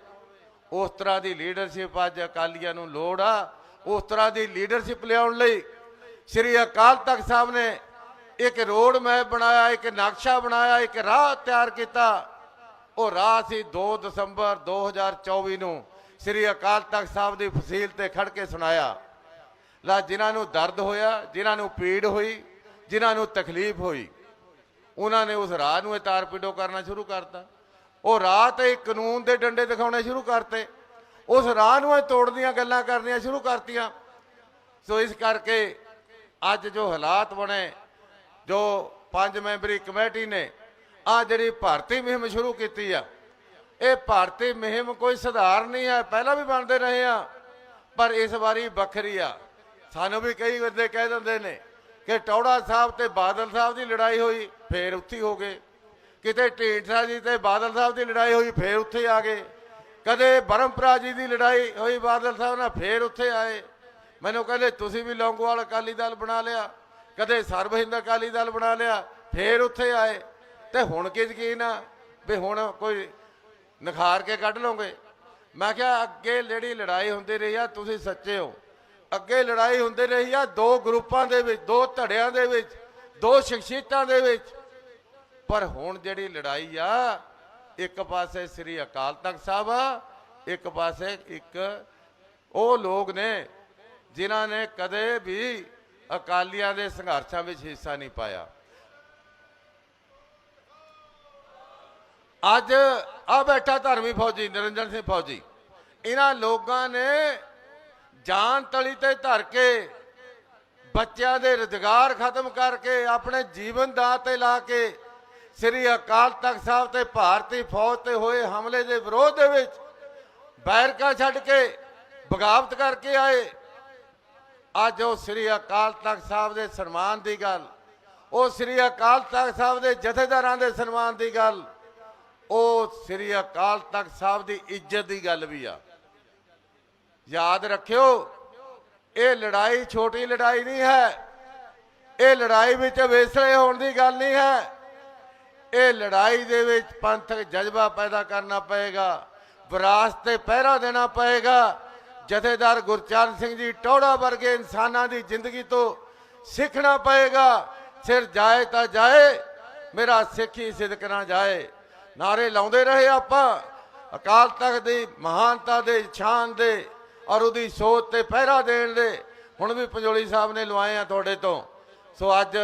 ਉਸ ਤਰ੍ਹਾਂ ਦੀ ਲੀਡਰਸ਼ਿਪ ਅੱਜ ਅਕਾਲੀਆਂ ਨੂੰ ਲੋੜ ਆ। ਉਸ ਤਰ੍ਹਾਂ ਦੀ ਲੀਡਰਸ਼ਿਪ ਲਿਆਉਣ ਲਈ ਸ੍ਰੀ ਅਕਾਲ ਤਖਤ ਸਾਹਿਬ ਨੇ ਇੱਕ ਰੋਡ ਮੈਪ ਬਣਾਇਆ, ਇੱਕ ਨਕਸ਼ਾ ਬਣਾਇਆ, ਇੱਕ ਰਾਹ ਤਿਆਰ ਕੀਤਾ। ਉਹ ਰਾਹ ਸੀ 2 ਦਸੰਬਰ 2024 ਨੂੰ ਸ੍ਰੀ ਅਕਾਲ ਤਖਤ ਸਾਹਿਬ ਦੀ ਫਸੀਲ ਤੇ ਖੜ ਕੇ ਸੁਣਾਇਆ। ਲਾ ਜਿਨ੍ਹਾਂ ਨੂੰ ਦਰਦ ਹੋਇਆ, ਜਿਨ੍ਹਾਂ ਨੂੰ ਪੀੜ ਹੋਈ, ਜਿਨ੍ਹਾਂ ਨੂੰ ਤਕਲੀਫ ਹੋਈ, ਉਹਨਾਂ ਨੇ ਉਸ ਰਾਹ ਨੂੰ ਇਹ ਤਾਰਪੀਡੋ ਕਰਨਾ ਸ਼ੁਰੂ ਕਰਤਾ। ਉਹ ਰਾਹ ਤੇ ਕਾਨੂੰਨ ਦੇ ਡੰਡੇ ਦਿਖਾਉਣੇ ਸ਼ੁਰੂ ਕਰਤੇ। ਉਸ ਰਾਹ ਨੂੰ ਇਹ ਤੋੜਨ ਦੀਆਂ ਗੱਲਾਂ ਕਰਨੀਆਂ ਸ਼ੁਰੂ ਕਰਤੀਆਂ। ਸੋ ਇਸ ਕਰਕੇ ਅੱਜ ਜੋ ਹਾਲਾਤ ਬਣੇ ਜੋ ਪੰਜ ਮੈਂਬਰੀ ਕਮੇਟੀ ਨੇ ਆ ਜਿਹੜੀ ਭਾਰਤੀ ਮੁਹਿੰਮ ਸ਼ੁਰੂ ਕੀਤੀ ਆ, ਇਹ ਭਾਰਤੀ ਮੁਹਿੰਮ ਕੋਈ ਸੁਧਾਰ ਨਹੀਂ ਹੈ ਪਹਿਲਾਂ ਵੀ ਬਣਦੇ ਰਹੇ ਆ, ਪਰ ਇਸ ਵਾਰੀ ਵੱਖਰੀ ਆ। ਸਾਨੂੰ ਵੀ ਕਈ ਬੰਦੇ ਕਹਿ ਦਿੰਦੇ ਨੇ ਕਿ ਟੌੜਾ ਸਾਹਿਬ ਤੇ ਬਾਦਲ ਸਾਹਿਬ ਦੀ ਲੜਾਈ ਹੋਈ, ਫੇਰ ਉੱਥੇ ਹੋ ਗਏ। ਕਿਤੇ ਢੀਂਡਸਾ ਜੀ ਤੇ ਬਾਦਲ ਸਾਹਿਬ ਦੀ ਲੜਾਈ ਹੋਈ, ਫੇਰ ਉੱਥੇ ਆ ਗਏ। ਕਦੇ ਬਰਮਪੁਰਾ ਜੀ ਦੀ ਲੜਾਈ ਹੋਈ, ਬਾਦਲ ਸਾਹਿਬ ਨਾਲ ਫੇਰ ਉੱਥੇ ਆਏ। ਮੈਨੂੰ ਕਹਿੰਦੇ, ਤੁਸੀਂ ਵੀ ਲੌਂਗੋਵਾਲ ਅਕਾਲੀ ਦਲ ਬਣਾ ਲਿਆ। ਕਦੇ ਸਰਬ ਹਿੰਦ ਅਕਾਲੀ ਦਲ ਬਣਾ ਲਿਆ, ਫੇਰ ਉੱਥੇ ਆਏ। ਤੇ ਹੁਣ ਕੀ ਯਕੀਨ ਆ ਵੀ ਹੁਣ ਕੋਈ ਨਿਖਾਰ ਕੇ ਕੱਢ ਲਓਗੇ? ਮੈਂ ਕਿਹਾ ਅੱਗੇ ਜਿਹੜੀ ਲੜਾਈ ਹੁੰਦੀ ਰਹੀ ਆ, ਤੁਸੀਂ ਸੱਚੇ ਹੋ। ਅੱਗੇ ਲੜਾਈ ਹੁੰਦੀ ਰਹੀ ਆ ਦੋ ਗਰੁੱਪਾਂ ਦੇ ਵਿੱਚ, ਦੋ ਧੜਿਆਂ ਦੇ ਵਿੱਚ, ਦੋ ਸ਼ਖਸੀਅਤਾਂ ਦੇ ਵਿੱਚ। ਪਰ ਹੁਣ ਜਿਹੜੀ ਲੜਾਈ ਆ, ਇੱਕ ਪਾਸੇ ਸ੍ਰੀ ਅਕਾਲ ਤਖਤ ਸਾਹਿਬ ਆ, ਇੱਕ ਪਾਸੇ ਇੱਕ ਉਹ ਲੋਕ ਨੇ ਜਿਨ੍ਹਾਂ ਨੇ ਕਦੇ ਵੀ ਅਕਾਲੀਆਂ ਦੇ ਸੰਘਰਸ਼ਾਂ ਵਿੱਚ ਹਿੱਸਾ ਨਹੀਂ ਪਾਇਆ। ਅੱਜ ਆ ਬੈਠਾ ਧਰਮੀ ਫੌਜੀ, ਨਰਿੰਦਰ ਸਿੰਘ ਫੌਜੀ। ਇਹਨਾਂ ਲੋਕਾਂ ਨੇ ਜਾਨ ਤਲੀ ਤੇ ਧਰ ਕੇ ਬੱਚਿਆਂ ਦੇ ਰੁਜ਼ਗਾਰ ਖਤਮ ਕਰਕੇ ਆਪਣੇ ਜੀਵਨ ਦਾ ਤੇ ਲਾ ਕੇ ਸ੍ਰੀ ਅਕਾਲ ਤਖਤ ਸਾਹਿਬ ਤੇ ਭਾਰਤੀ ਫੌਜ ਤੇ ਹੋਏ ਹਮਲੇ ਦੇ ਵਿਰੋਧ ਦੇ ਵਿੱਚ ਬੈਰਕਾ ਛੱਡ ਕੇ ਬਗਾਵਤ ਕਰਕੇ ਆਏ। ਅੱਜ ਉਹ ਸ੍ਰੀ ਅਕਾਲ ਤਖਤ ਸਾਹਿਬ ਦੇ ਸਨਮਾਨ ਦੀ ਗੱਲ, ਉਹ ਸ੍ਰੀ ਅਕਾਲ ਤਖਤ ਸਾਹਿਬ ਦੇ ਜਥੇਦਾਰਾਂ ਦੇ ਸਨਮਾਨ ਦੀ ਗੱਲ, ਉਹ ਸ੍ਰੀ ਅਕਾਲ ਤਖਤ ਸਾਹਿਬ ਦੀ ਇੱਜ਼ਤ ਦੀ ਗੱਲ ਵੀ ਆ। ਯਾਦ ਰੱਖਿਓ, ਇਹ ਲੜਾਈ ਛੋਟੀ ਲੜਾਈ ਨਹੀਂ ਹੈ, ਇਹ ਲੜਾਈ ਵਿੱਚ ਵੇਸਲੇ ਹੋਣ ਦੀ ਗੱਲ ਨਹੀਂ ਹੈ। ਇਹ ਲੜਾਈ ਦੇ ਵਿੱਚ ਪੰਥਕ ਜਜ਼ਬਾ ਪੈਦਾ ਕਰਨਾ ਪਏਗਾ, ਵਿਰਾਸਤ ਤੇ ਪਹਿਰਾ ਦੇਣਾ ਪਏਗਾ ਜਥੇਦਾਰ ਗੁਰਚਰਨ ਸਿੰਘ ਜੀ ਟੌੜਾ ਵਰਗੇ ਇਨਸਾਨਾਂ ਦੀ ਜ਼ਿੰਦਗੀ ਤੋਂ ਸਿੱਖਣਾ ਪਏਗਾ। ਸਿਰ ਜਾਏ ਤਾਂ ਜਾਏ, ਮੇਰਾ ਸਿੱਖੀ ਸਿਦਕ ਨਾ ਜਾਏ। ਨਾਰੇ ਲਾਉਂਦੇ ਰਹੇ ਆਪਾਂ, ਅਕਾਲ ਤਖਤ ਦੀ ਮਹਾਨਤਾ ਦੇ, ਸ਼ਾਨ ਦੇ ਔਰ ਉਹਦੀ ਸੋਚ ਤੇ ਪਹਿਰਾ ਦੇਣ ਦੇ। ਹੁਣ ਵੀ ਪੰਜੋਲੀ ਸਾਹਿਬ ਨੇ ਲਵਾਏ ਆ ਤੁਹਾਡੇ ਤੋਂ। ਸੋ ਅੱਜ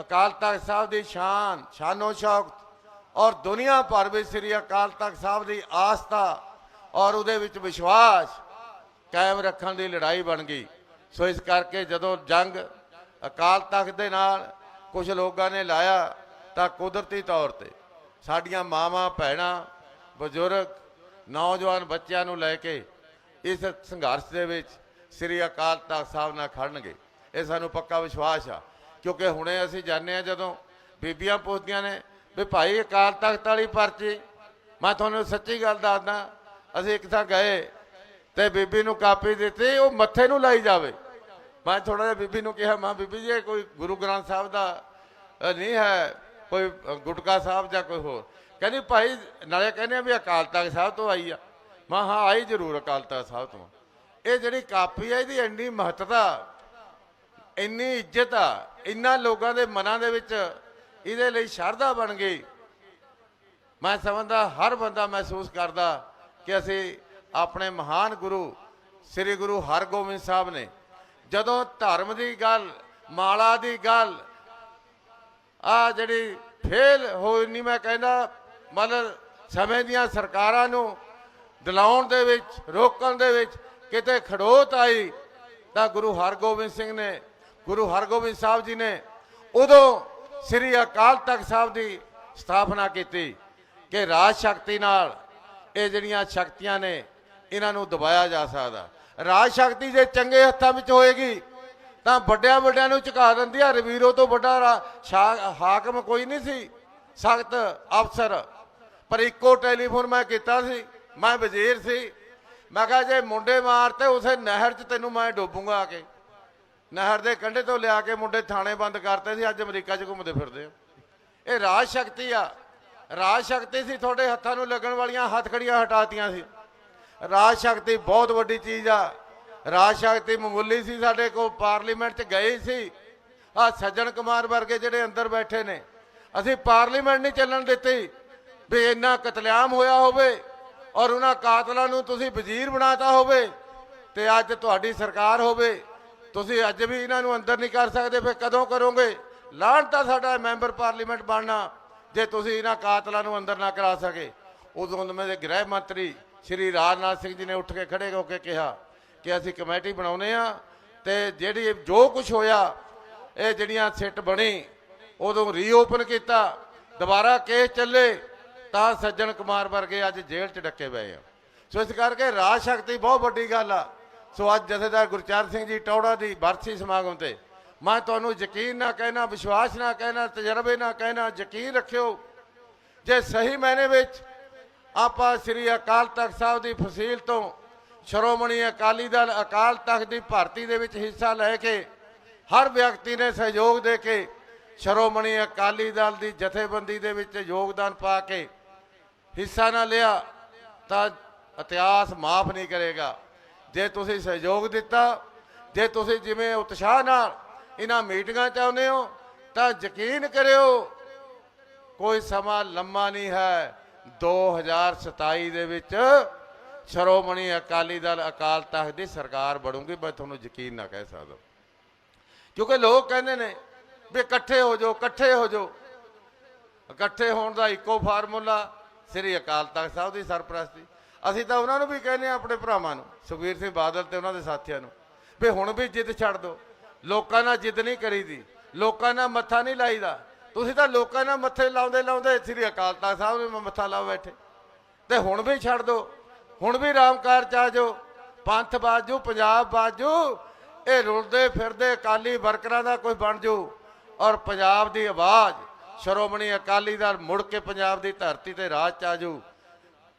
ਅਕਾਲ ਤਖਤ ਸਾਹਿਬ ਦੀ ਸ਼ਾਨ, ਸ਼ਾਨੋ ਸ਼ੌਕਤ ਔਰ ਦੁਨੀਆ ਭਰ ਵਿੱਚ ਸ੍ਰੀ ਅਕਾਲ ਤਖਤ ਸਾਹਿਬ ਦੀ ਆਸਥਾ ਔਰ ਉਹਦੇ ਵਿੱਚ ਵਿਸ਼ਵਾਸ ਕਾਇਮ ਰੱਖਣ ਦੀ ਲੜਾਈ ਬਣ ਗਈ। ਸੋ ਇਸ ਕਰਕੇ ਜਦੋਂ ਜੰਗ ਅਕਾਲ ਤਖਤ ਦੇ ਨਾਲ ਕੁਝ ਲੋਕਾਂ ਨੇ ਲਾਇਆ ਤਾਂ ਕੁਦਰਤੀ ਤੌਰ ਤੇ ਸਾਡੀਆਂ ਮਾਵਾਂ, ਭੈਣਾਂ, ਬਜ਼ੁਰਗ, ਨੌਜਵਾਨ ਬੱਚਿਆਂ ਨੂੰ ਲੈ ਕੇ ਇਸ ਸੰਘਰਸ਼ ਦੇ ਵਿੱਚ ਸ੍ਰੀ ਅਕਾਲ ਤਖਤ ਸਾਹਿਬ ਨਾਲ ਖੜਨਗੇ। ਇਹ ਸਾਨੂੰ ਪੱਕਾ ਵਿਸ਼ਵਾਸ ਆ। ਕਿਉਂਕਿ ਹੁਣੇ ਅਸੀਂ ਜਾਣਦੇ ਆ ਜਦੋਂ ਬੀਬੀਆਂ ਪੁੱਛਦੀਆਂ ਨੇ ਵੀ ਭਾਈ ਅਕਾਲ ਤਖਤ ਵਾਲੀ ਪਰਚੀ, ਮੈਂ ਤੁਹਾਨੂੰ ਸੱਚੀ ਗੱਲ ਦੱਸਦਾ, ਅਸੀਂ ਇੱਕ ਥਾਂ ਗਏ ਤੇ ਬੀਬੀ ਨੂੰ ਕਾਪੀ ਦਿੱਤੀ, ਉਹ ਮੱਥੇ ਨੂੰ ਲਾਈ ਜਾਵੇ। ਮੈਂ ਥੋੜਾ ਜਿਹਾ ਬੀਬੀ ਨੂੰ ਕਿਹਾ, ਮਾਂ ਬੀਬੀ ਜੀ, ਇਹ ਕੋਈ ਗੁਰੂ ਗ੍ਰੰਥ ਸਾਹਿਬ ਦਾ ਨਹੀਂ ਹੈ, ਕੋਈ ਗੁਟਕਾ ਸਾਹਿਬ ਜਾਂ ਕੋਈ ਹੋਰ। ਕਹਿੰਦੀ, ਭਾਈ, ਨਾਲੇ ਕਹਿੰਦੇ ਵੀ ਅਕਾਲ ਤਖਤ ਸਾਹਿਬ ਤੋਂ ਆਈ ਆ। ਮੈਂ ਹਾਂ, ਆਈ ਜ਼ਰੂਰ ਅਕਾਲ ਤਖਤ ਸਾਹਿਬ ਤੋਂ। ਇਹ ਜਿਹੜੀ ਕਾਪੀ ਆ, ਇਹਦੀ ਇੰਨੀ ਮਹੱਤਤਾ, ਇੰਨੀ ਇੱਜ਼ਤ ਆ, ਇੰਨਾ ਲੋਕਾਂ ਦੇ ਮਨਾਂ ਦੇ ਵਿੱਚ ਇਹਦੇ ਲਈ ਸ਼ਰਧਾ ਬਣ ਗਈ। ਮੈਂ ਸਮਝਦਾ, ਹਰ ਬੰਦਾ ਮਹਿਸੂਸ ਕਰਦਾ ਕਿ ਅਸੀਂ ਆਪਣੇ ਮਹਾਨ ਗੁਰੂ, ਸ੍ਰੀ ਗੁਰੂ ਹਰਗੋਬਿੰਦ ਸਾਹਿਬ ਨੇ, ਜਦੋਂ ਧਰਮ ਦੀ ਗੱਲ, ਮਾਲਾ ਦੀ ਗੱਲ, ਆ ਜਿਹੜੀ ਫੇਲ ਹੋਈ ਨਹੀਂ ਮੈਂ ਕਹਿੰਦਾ, ਮਤਲਬ ਸਮੇਂ ਦੀਆਂ ਸਰਕਾਰਾਂ ਨੂੰ ਦਿਲਾਉਣ ਦੇ ਵਿੱਚ, ਰੋਕਣ ਦੇ ਵਿੱਚ ਕਿਤੇ ਖੜੋਤ ਆਈ, ਤਾਂ ਗੁਰੂ ਹਰਗੋਬਿੰਦ ਸਿੰਘ ਨੇ, ਗੁਰੂ ਹਰਗੋਬਿੰਦ ਸਾਹਿਬ ਜੀ ਨੇ ਉਦੋਂ ਸ੍ਰੀ ਅਕਾਲ ਤਖਤ ਸਾਹਿਬ ਦੀ ਸਥਾਪਨਾ ਕੀਤੀ ਕਿ ਰਾਜ ਸ਼ਕਤੀ ਨਾਲ ਇਹ ਜਿਹੜੀਆਂ ਸ਼ਕਤੀਆਂ ਨੇ ਇਹਨਾਂ ਨੂੰ ਦਬਾਇਆ ਜਾ ਸਕਦਾ। ਰਾਜ ਸ਼ਕਤੀ ਜੇ ਚੰਗੇ ਹੱਥਾਂ ਵਿੱਚ ਹੋਏਗੀ, ਤਾਂ ਵੱਡਿਆਂ ਵੱਡਿਆਂ ਨੂੰ ਝੁਕਾ ਦਿੰਦੀ ਆ। ਰਵੀਰੋ ਤੋਂ ਵੱਡਾ ਰਾ- ਸ਼ਾ- ਹਾਕਮ ਕੋਈ ਨਹੀਂ ਸੀ। ਸਖਤ ਅਫਸਰ। ਪਰ ਇੱਕੋ ਟੈਲੀਫੋਨ ਮੈਂ ਕੀਤਾ ਸੀ। ਮੈਂ ਵਜ਼ੀਰ ਸੀ। ਮੈਂ ਕਿਹਾ ਜੇ ਮੁੰਡੇ ਮਾਰਤੇ ਉਸੇ ਨਹਿਰ 'ਚ ਤੈਨੂੰ ਮੈਂ ਡੋਬੂੰਗਾ ਆ ਕੇ। ਨਹਿਰ ਦੇ ਕੰਢੇ ਤੋਂ ਲਿਆ ਕੇ ਮੁੰਡੇ ਥਾਣੇ ਬੰਦ ਕਰਤੇ ਸੀ। ਅੱਜ ਅਮਰੀਕਾ 'ਚ ਘੁੰਮਦੇ ਫਿਰਦੇ ਆ। ਇਹ ਰਾਜ ਸ਼ਕਤੀ ਆ। ਰਾਜ ਸ਼ਕਤੀ ਸੀ। ਤੁਹਾਡੇ ਹੱਥਾਂ ਨੂੰ ਲੱਗਣ ਵਾਲੀਆਂ ਹੱਥਕੜੀਆਂ ਹਟਾਤੀਆਂ ਸੀ। ਰਾਜ ਸ਼ਕਤੀ ਬਹੁਤ ਵੱਡੀ ਚੀਜ਼ ਆ। ਰਾਜ ਸ਼ਕਤੀ ਮਾਮੂਲੀ ਸੀ, ਸਾਡੇ ਕੋਲ ਪਾਰਲੀਮੈਂਟ 'ਚ ਗਏ ਸੀ। ਆ ਸੱਜਣ ਕੁਮਾਰ ਵਰਗੇ ਜਿਹੜੇ ਅੰਦਰ ਬੈਠੇ ਨੇ, ਅਸੀਂ ਪਾਰਲੀਮੈਂਟ ਨਹੀਂ ਚੱਲਣ ਦਿੱਤੀ ਵੀ ਇੰਨਾ ਕਤਲੇਆਮ ਹੋਇਆ ਹੋਵੇ ਔਰ ਉਹਨਾਂ ਕਾਤਲਾਂ ਨੂੰ ਤੁਸੀਂ ਵਜ਼ੀਰ ਬਣਾਤਾ ਹੋਵੇ ਤੇ ਅੱਜ ਤੁਹਾਡੀ ਸਰਕਾਰ ਹੋਵੇ। ਤੁਸੀਂ ਅੱਜ ਵੀ ਇਹਨਾਂ ਨੂੰ ਅੰਦਰ ਨਹੀਂ ਕਰ ਸਕਦੇ, ਫਿਰ ਕਦੋਂ ਕਰੋਗੇ? ਲਾਣ ਤਾਂ ਸਾਡਾ ਮੈਂਬਰ ਪਾਰਲੀਮੈਂਟ ਬਣਨਾ, ਜੇ ਤੁਸੀਂ ਇਹਨਾਂ ਕਾਤਲਾਂ ਨੂੰ ਅੰਦਰ ਨਾ ਕਰਾ ਸਕੇ। ਉਦੋਂ ਦੇ ਗ੍ਰਹਿ ਮੰਤਰੀ ਸ਼੍ਰੀ ਰਾਜਨਾਥ ਸਿੰਘ ਜੀ ਨੇ ਉੱਠ ਕੇ ਖੜੇ ਹੋ ਕੇ ਕਿਹਾ ਕਿ ਅਸੀਂ ਕਮੇਟੀ ਬਣਾਉਨੇ ਆ ਤੇ ਜਿਹੜੀ ਜੋ ਕੁਝ ਹੋਇਆ, ਇਹ ਜਿਹੜੀਆਂ ਸਿੱਟ ਬਣੀ, ਉਦੋਂ ਰੀਓਪਨ ਕੀਤਾ, ਦੁਬਾਰਾ ਕੇਸ ਚੱਲੇ, ਤਾਂ ਸੱਜਣ ਕੁਮਾਰ ਵਰਗੇ ਅੱਜ ਜੇਲ੍ਹ 'ਚ ਡੱਕੇ ਪਏ ਆ। ਸੋ ਇਸ ਕਰਕੇ ਰਾਜ ਸ਼ਕਤੀ ਬਹੁਤ ਵੱਡੀ ਗੱਲ ਆ। ਸੋ ਅੱਜ ਜਥੇਦਾਰ ਗੁਰਚਰਨ ਸਿੰਘ ਜੀ ਟੌੜਾ ਦੀ ਬਰਸੀ ਸਮਾਗਮ ਤੇ, ਮੈਂ ਤੁਹਾਨੂੰ ਯਕੀਨ ਨਾ ਕਹਿਣਾ, ਵਿਸ਼ਵਾਸ ਨਾ ਕਹਿਣਾ, ਤਜਰਬੇ ਨਾ ਕਹਿਣਾ, ਯਕੀਨ ਰੱਖਿਓ, ਜੇ ਸਹੀ ਮਾਇਨੇ ਵਿੱਚ ਆਪਾਂ ਸ੍ਰੀ ਅਕਾਲ ਤਖਤ ਸਾਹਿਬ ਦੀ ਫਸੀਲ ਤੋਂ ਸ਼੍ਰੋਮਣੀ ਅਕਾਲੀ ਦਲ ਅਕਾਲ ਤਖਤ ਦੀ ਭਰਤੀ ਦੇ ਵਿੱਚ ਹਿੱਸਾ ਲੈ ਕੇ ਹਰ ਵਿਅਕਤੀ ਨੇ ਸਹਿਯੋਗ ਦੇ ਕੇ ਸ਼੍ਰੋਮਣੀ ਅਕਾਲੀ ਦਲ ਦੀ ਜਥੇਬੰਦੀ ਦੇ ਵਿੱਚ ਯੋਗਦਾਨ ਪਾ ਕੇ ਹਿੱਸਾ ਨਾ ਲਿਆ ਤਾਂ ਇਤਿਹਾਸ ਮਾਫ ਨਹੀਂ ਕਰੇਗਾ। ਜੇ ਤੁਸੀਂ ਸਹਿਯੋਗ ਦਿੱਤਾ, ਜੇ ਤੁਸੀਂ ਜਿਵੇਂ ਉਤਸ਼ਾਹ ਨਾਲ ਇਹਨਾਂ ਮੀਟਿੰਗਾਂ ਚ ਆਉਂਦੇ ਹੋ, ਤਾਂ ਯਕੀਨ ਕਰਿਓ, ਕੋਈ ਸਮਾਂ ਲੰਮਾ ਨਹੀਂ ਹੈ। 2027 ਦੇ ਵਿੱਚ ਸ਼੍ਰੋਮਣੀ ਅਕਾਲੀ ਦਲ ਅਕਾਲ ਤਖਤ ਦੀ ਸਰਕਾਰ ਬਣੂਗੀ, ਮੈਂ ਤੁਹਾਨੂੰ ਯਕੀਨ ਨਾ ਕਹਿ ਸਕਦਾ। ਕਿਉਂਕਿ ਲੋਕ ਕਹਿੰਦੇ ਨੇ ਵੀ ਇਕੱਠੇ ਹੋ ਜਾਓ, ਇਕੱਠੇ ਹੋ ਜਾਓ। ਇਕੱਠੇ ਹੋਣ ਦਾ ਇੱਕੋ ਫਾਰਮੂਲਾ ਸ੍ਰੀ ਅਕਾਲ ਤਖਤ ਸਾਹਿਬ ਦੀ ਸਰਪ੍ਰਸਤੀ। ਅਸੀਂ ਤਾਂ ਉਹਨਾਂ ਨੂੰ ਵੀ ਕਹਿੰਦੇ ਆ ਆਪਣੇ ਭਰਾਵਾਂ ਨੂੰ, ਸੁਖਬੀਰ ਸਿੰਘ ਬਾਦਲ ਤੇ ਉਹਨਾਂ ਦੇ ਸਾਥੀਆਂ ਨੂੰ, ਵੀ ਹੁਣ ਵੀ ਜਿੱਦ ਛੱਡ ਦਿਓ। ਲੋਕਾਂ ਨਾਲ ਜਿੱਦ ਨਹੀਂ ਕਰੀਦੀ, ਲੋਕਾਂ ਨਾਲ ਮੱਥਾ ਨਹੀਂ ਲਾਈਦਾ। ਤੁਸੀਂ ਤਾਂ ਲੋਕਾਂ ਨਾਲ ਮੱਥੇ ਲਾਉਂਦੇ ਲਾਉਂਦੇ ਸ੍ਰੀ ਅਕਾਲ ਤਖਤ ਸਾਹਿਬ ਨੂੰ ਮੱਥਾ ਲਾ ਬੈਠੇ। ਤੇ ਹੁਣ ਵੀ ਛੱਡ ਦਿਓ ਹੁਣ ਵੀ ਰਾਮਕਾਰ ਚ ਪੰਥ ਬਾਜੂ, ਪੰਜਾਬ ਬਾਜੂ, ਇਹ ਰੁਲਦੇ ਫਿਰਦੇ ਅਕਾਲੀ ਵਰਕਰਾਂ ਦਾ ਕੋਈ ਬਣ ਜਾਓ ਔਰ ਪੰਜਾਬ ਦੀ ਆਵਾਜ਼, ਸ਼੍ਰੋਮਣੀ ਅਕਾਲੀ ਦਲ ਮੁੜ ਕੇ ਪੰਜਾਬ ਦੀ ਧਰਤੀ ਤੇ ਰਾਜ ਚ ਆ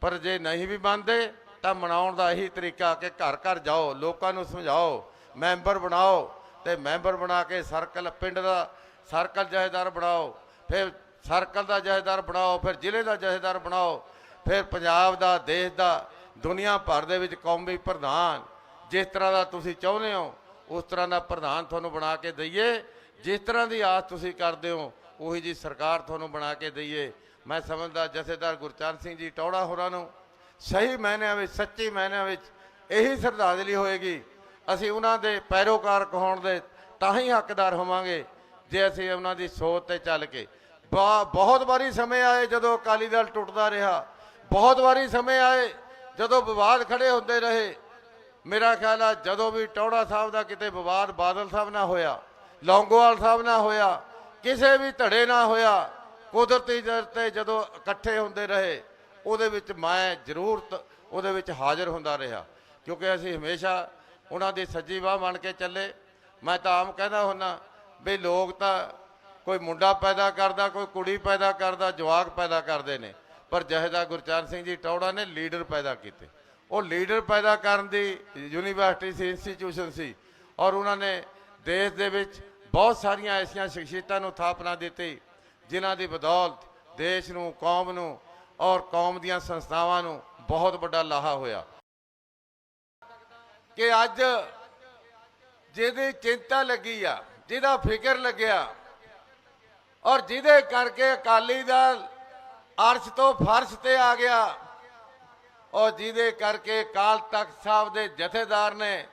ਪਰ ਜੇ ਨਹੀਂ ਵੀ ਮੰਨਦੇ, ਤਾਂ ਮਨਾਉਣ ਦਾ ਇਹੀ ਤਰੀਕਾ ਕਿ ਘਰ ਘਰ ਜਾਓ, ਲੋਕਾਂ ਨੂੰ ਸਮਝਾਓ, ਮੈਂਬਰ ਬਣਾਓ। ਤੇ ਮੈਂਬਰ ਬਣਾ ਕੇ ਸਰਕਲ, ਪਿੰਡ ਦਾ ਸਰਕਲ ਜਹੇਦਾਰ ਬਣਾਓ, ਫਿਰ ਸਰਕਲ ਦਾ ਜਹੇਦਾਰ ਬਣਾਓ, ਫਿਰ ਜ਼ਿਲ੍ਹੇ ਦਾ ਜਹੇਦਾਰ ਬਣਾਓ, ਫਿਰ ਪੰਜਾਬ ਦਾ, ਦੇਸ਼ ਦਾ, ਦੁਨੀਆ ਭਰ ਦੇ ਵਿੱਚ ਕੌਮੀ ਪ੍ਰਧਾਨ ਜਿਸ ਤਰ੍ਹਾਂ ਦਾ ਤੁਸੀਂ ਚਾਹੁੰਦੇ ਹੋ, ਉਸ ਤਰ੍ਹਾਂ ਦਾ ਪ੍ਰਧਾਨ ਤੁਹਾਨੂੰ ਬਣਾ ਕੇ ਦਈਏ। ਜਿਸ ਤਰ੍ਹਾਂ ਦੀ ਆਸ ਤੁਸੀਂ ਕਰਦੇ ਹੋ, ਉਹੀ ਜੀ ਸਰਕਾਰ ਤੁਹਾਨੂੰ ਬਣਾ ਕੇ ਦਈਏ। ਮੈਂ ਸਮਝਦਾ ਜਥੇਦਾਰ ਗੁਰਚਰਨ ਸਿੰਘ ਜੀ ਟੌੜਾ ਹੋਰਾਂ ਨੂੰ, ਸਹੀ ਮਾਇਨਿਆਂ ਵਿੱਚ, ਸੱਚੀ ਮਾਇਨਿਆਂ ਵਿੱਚ ਇਹੀ ਸ਼ਰਧਾਂਜਲੀ ਹੋਏਗੀ। ਅਸੀਂ ਉਹਨਾਂ ਦੇ ਪੈਰੋਕਾਰ ਕਹਾਉਣ ਦੇ ਤਾਂ ਹੀ ਹੱਕਦਾਰ ਹੋਵਾਂਗੇ। ਜੇ ਅਸੀਂ ਉਹਨਾਂ ਦੀ ਸੋਚ ਤੇ ਚੱਲ ਕੇ, ਬਾ- ਬਹੁਤ ਵਾਰੀ ਸਮੇਂ ਆਏ ਜਦੋਂ ਅਕਾਲੀ ਦਲ ਟੁੱਟਦਾ ਰਿਹਾ। ਬਹੁਤ ਵਾਰੀ ਸਮੇਂ ਆਏ ਜਦੋਂ ਵਿਵਾਦ ਖੜੇ ਹੁੰਦੇ ਰਹੇ। ਮੇਰਾ ਖਿਆਲ ਆ ਜਦੋਂ ਵੀ ਟੌੜਾ ਸਾਹਿਬ ਦਾ ਕਿਤੇ ਵਿਵਾਦ ਬਾਦਲ ਸਾਹਿਬ ਨਾਲ ਹੋਇਆ, ਲੌਂਗੋਵਾਲ ਸਾਹਿਬ ਨਾਲ ਹੋਇਆ, ਕਿਸੇ ਵੀ ਧੜੇ ਨਾਲ ਹੋਇਆ, ਕੁਦਰਤੀ ਦਰ ਤੇ ਜਦੋਂ ਇਕੱਠੇ ਹੁੰਦੇ ਰਹੇ, ਉਹਦੇ ਵਿੱਚ ਮੈਂ ਜ਼ਰੂਰ ਉਹਦੇ ਵਿੱਚ ਹਾਜ਼ਰ ਹੁੰਦਾ ਰਿਹਾ। ਕਿਉਂਕਿ ਅਸੀਂ ਹਮੇਸ਼ਾ ਉਹਨਾਂ ਦੀ ਸੱਜੀ ਬਾਹ ਬਣ ਕੇ ਚੱਲੇ। ਮੈਂ ਤਾਂ ਆਮ ਕਹਿੰਦਾ ਹੁੰਨਾ ਵੀ ਲੋਕ ਤਾਂ ਕੋਈ ਮੁੰਡਾ ਪੈਦਾ ਕਰਦਾ, ਕੋਈ ਕੁੜੀ ਪੈਦਾ ਕਰਦਾ, ਜਵਾਕ ਪੈਦਾ ਕਰਦੇ ਨੇ। ਪਰ ਜਹੇਦਾ ਗੁਰਚਰਨ ਸਿੰਘ ਜੀ ਟੌੜਾ ਨੇ ਲੀਡਰ ਪੈਦਾ ਕੀਤੇ। ਉਹ ਲੀਡਰ ਪੈਦਾ ਕਰਨ ਦੀ ਯੂਨੀਵਰਸਿਟੀ ਸੀ ਇੰਸਟੀਚਿਊਸ਼ਨ ਸੀ ਔਰ ਉਹਨਾਂ ਨੇ ਦੇਸ਼ ਦੇ ਵਿੱਚ ਬਹੁਤ ਸਾਰੀਆਂ ਐਸੀਆਂ ਸ਼ਖਸੀਅਤਾਂ ਨੂੰ ਥਾਪਨਾ ਦਿੱਤੀ, ਜਿਨ੍ਹਾਂ ਦੀ ਬਦੌਲਤ ਦੇਸ਼ ਨੂੰ, ਕੌਮ ਨੂੰ ਔਰ ਕੌਮ ਦੀਆਂ ਸੰਸਥਾਵਾਂ ਨੂੰ ਬਹੁਤ ਵੱਡਾ ਲਾਹਾ ਹੋਇਆ। ਕਿ ਅੱਜ ਜਿਹਦੀ ਚਿੰਤਾ ਲੱਗੀ ਆ ਜਿਹਦਾ ਫਿਕਰ ਲੱਗਿਆ ਔਰ ਜਿਹਦੇ ਕਰਕੇ ਅਕਾਲੀ ਦਲ ਅਰਸ਼ ਤੋਂ ਫਰਸ਼ ਤੇ ਆ ਗਿਆ ਔਰ ਜਿਹਦੇ ਕਰਕੇ ਅਕਾਲ ਤਖਤ ਸਾਹਿਬ ਦੇ ਜਥੇਦਾਰ ਨੇ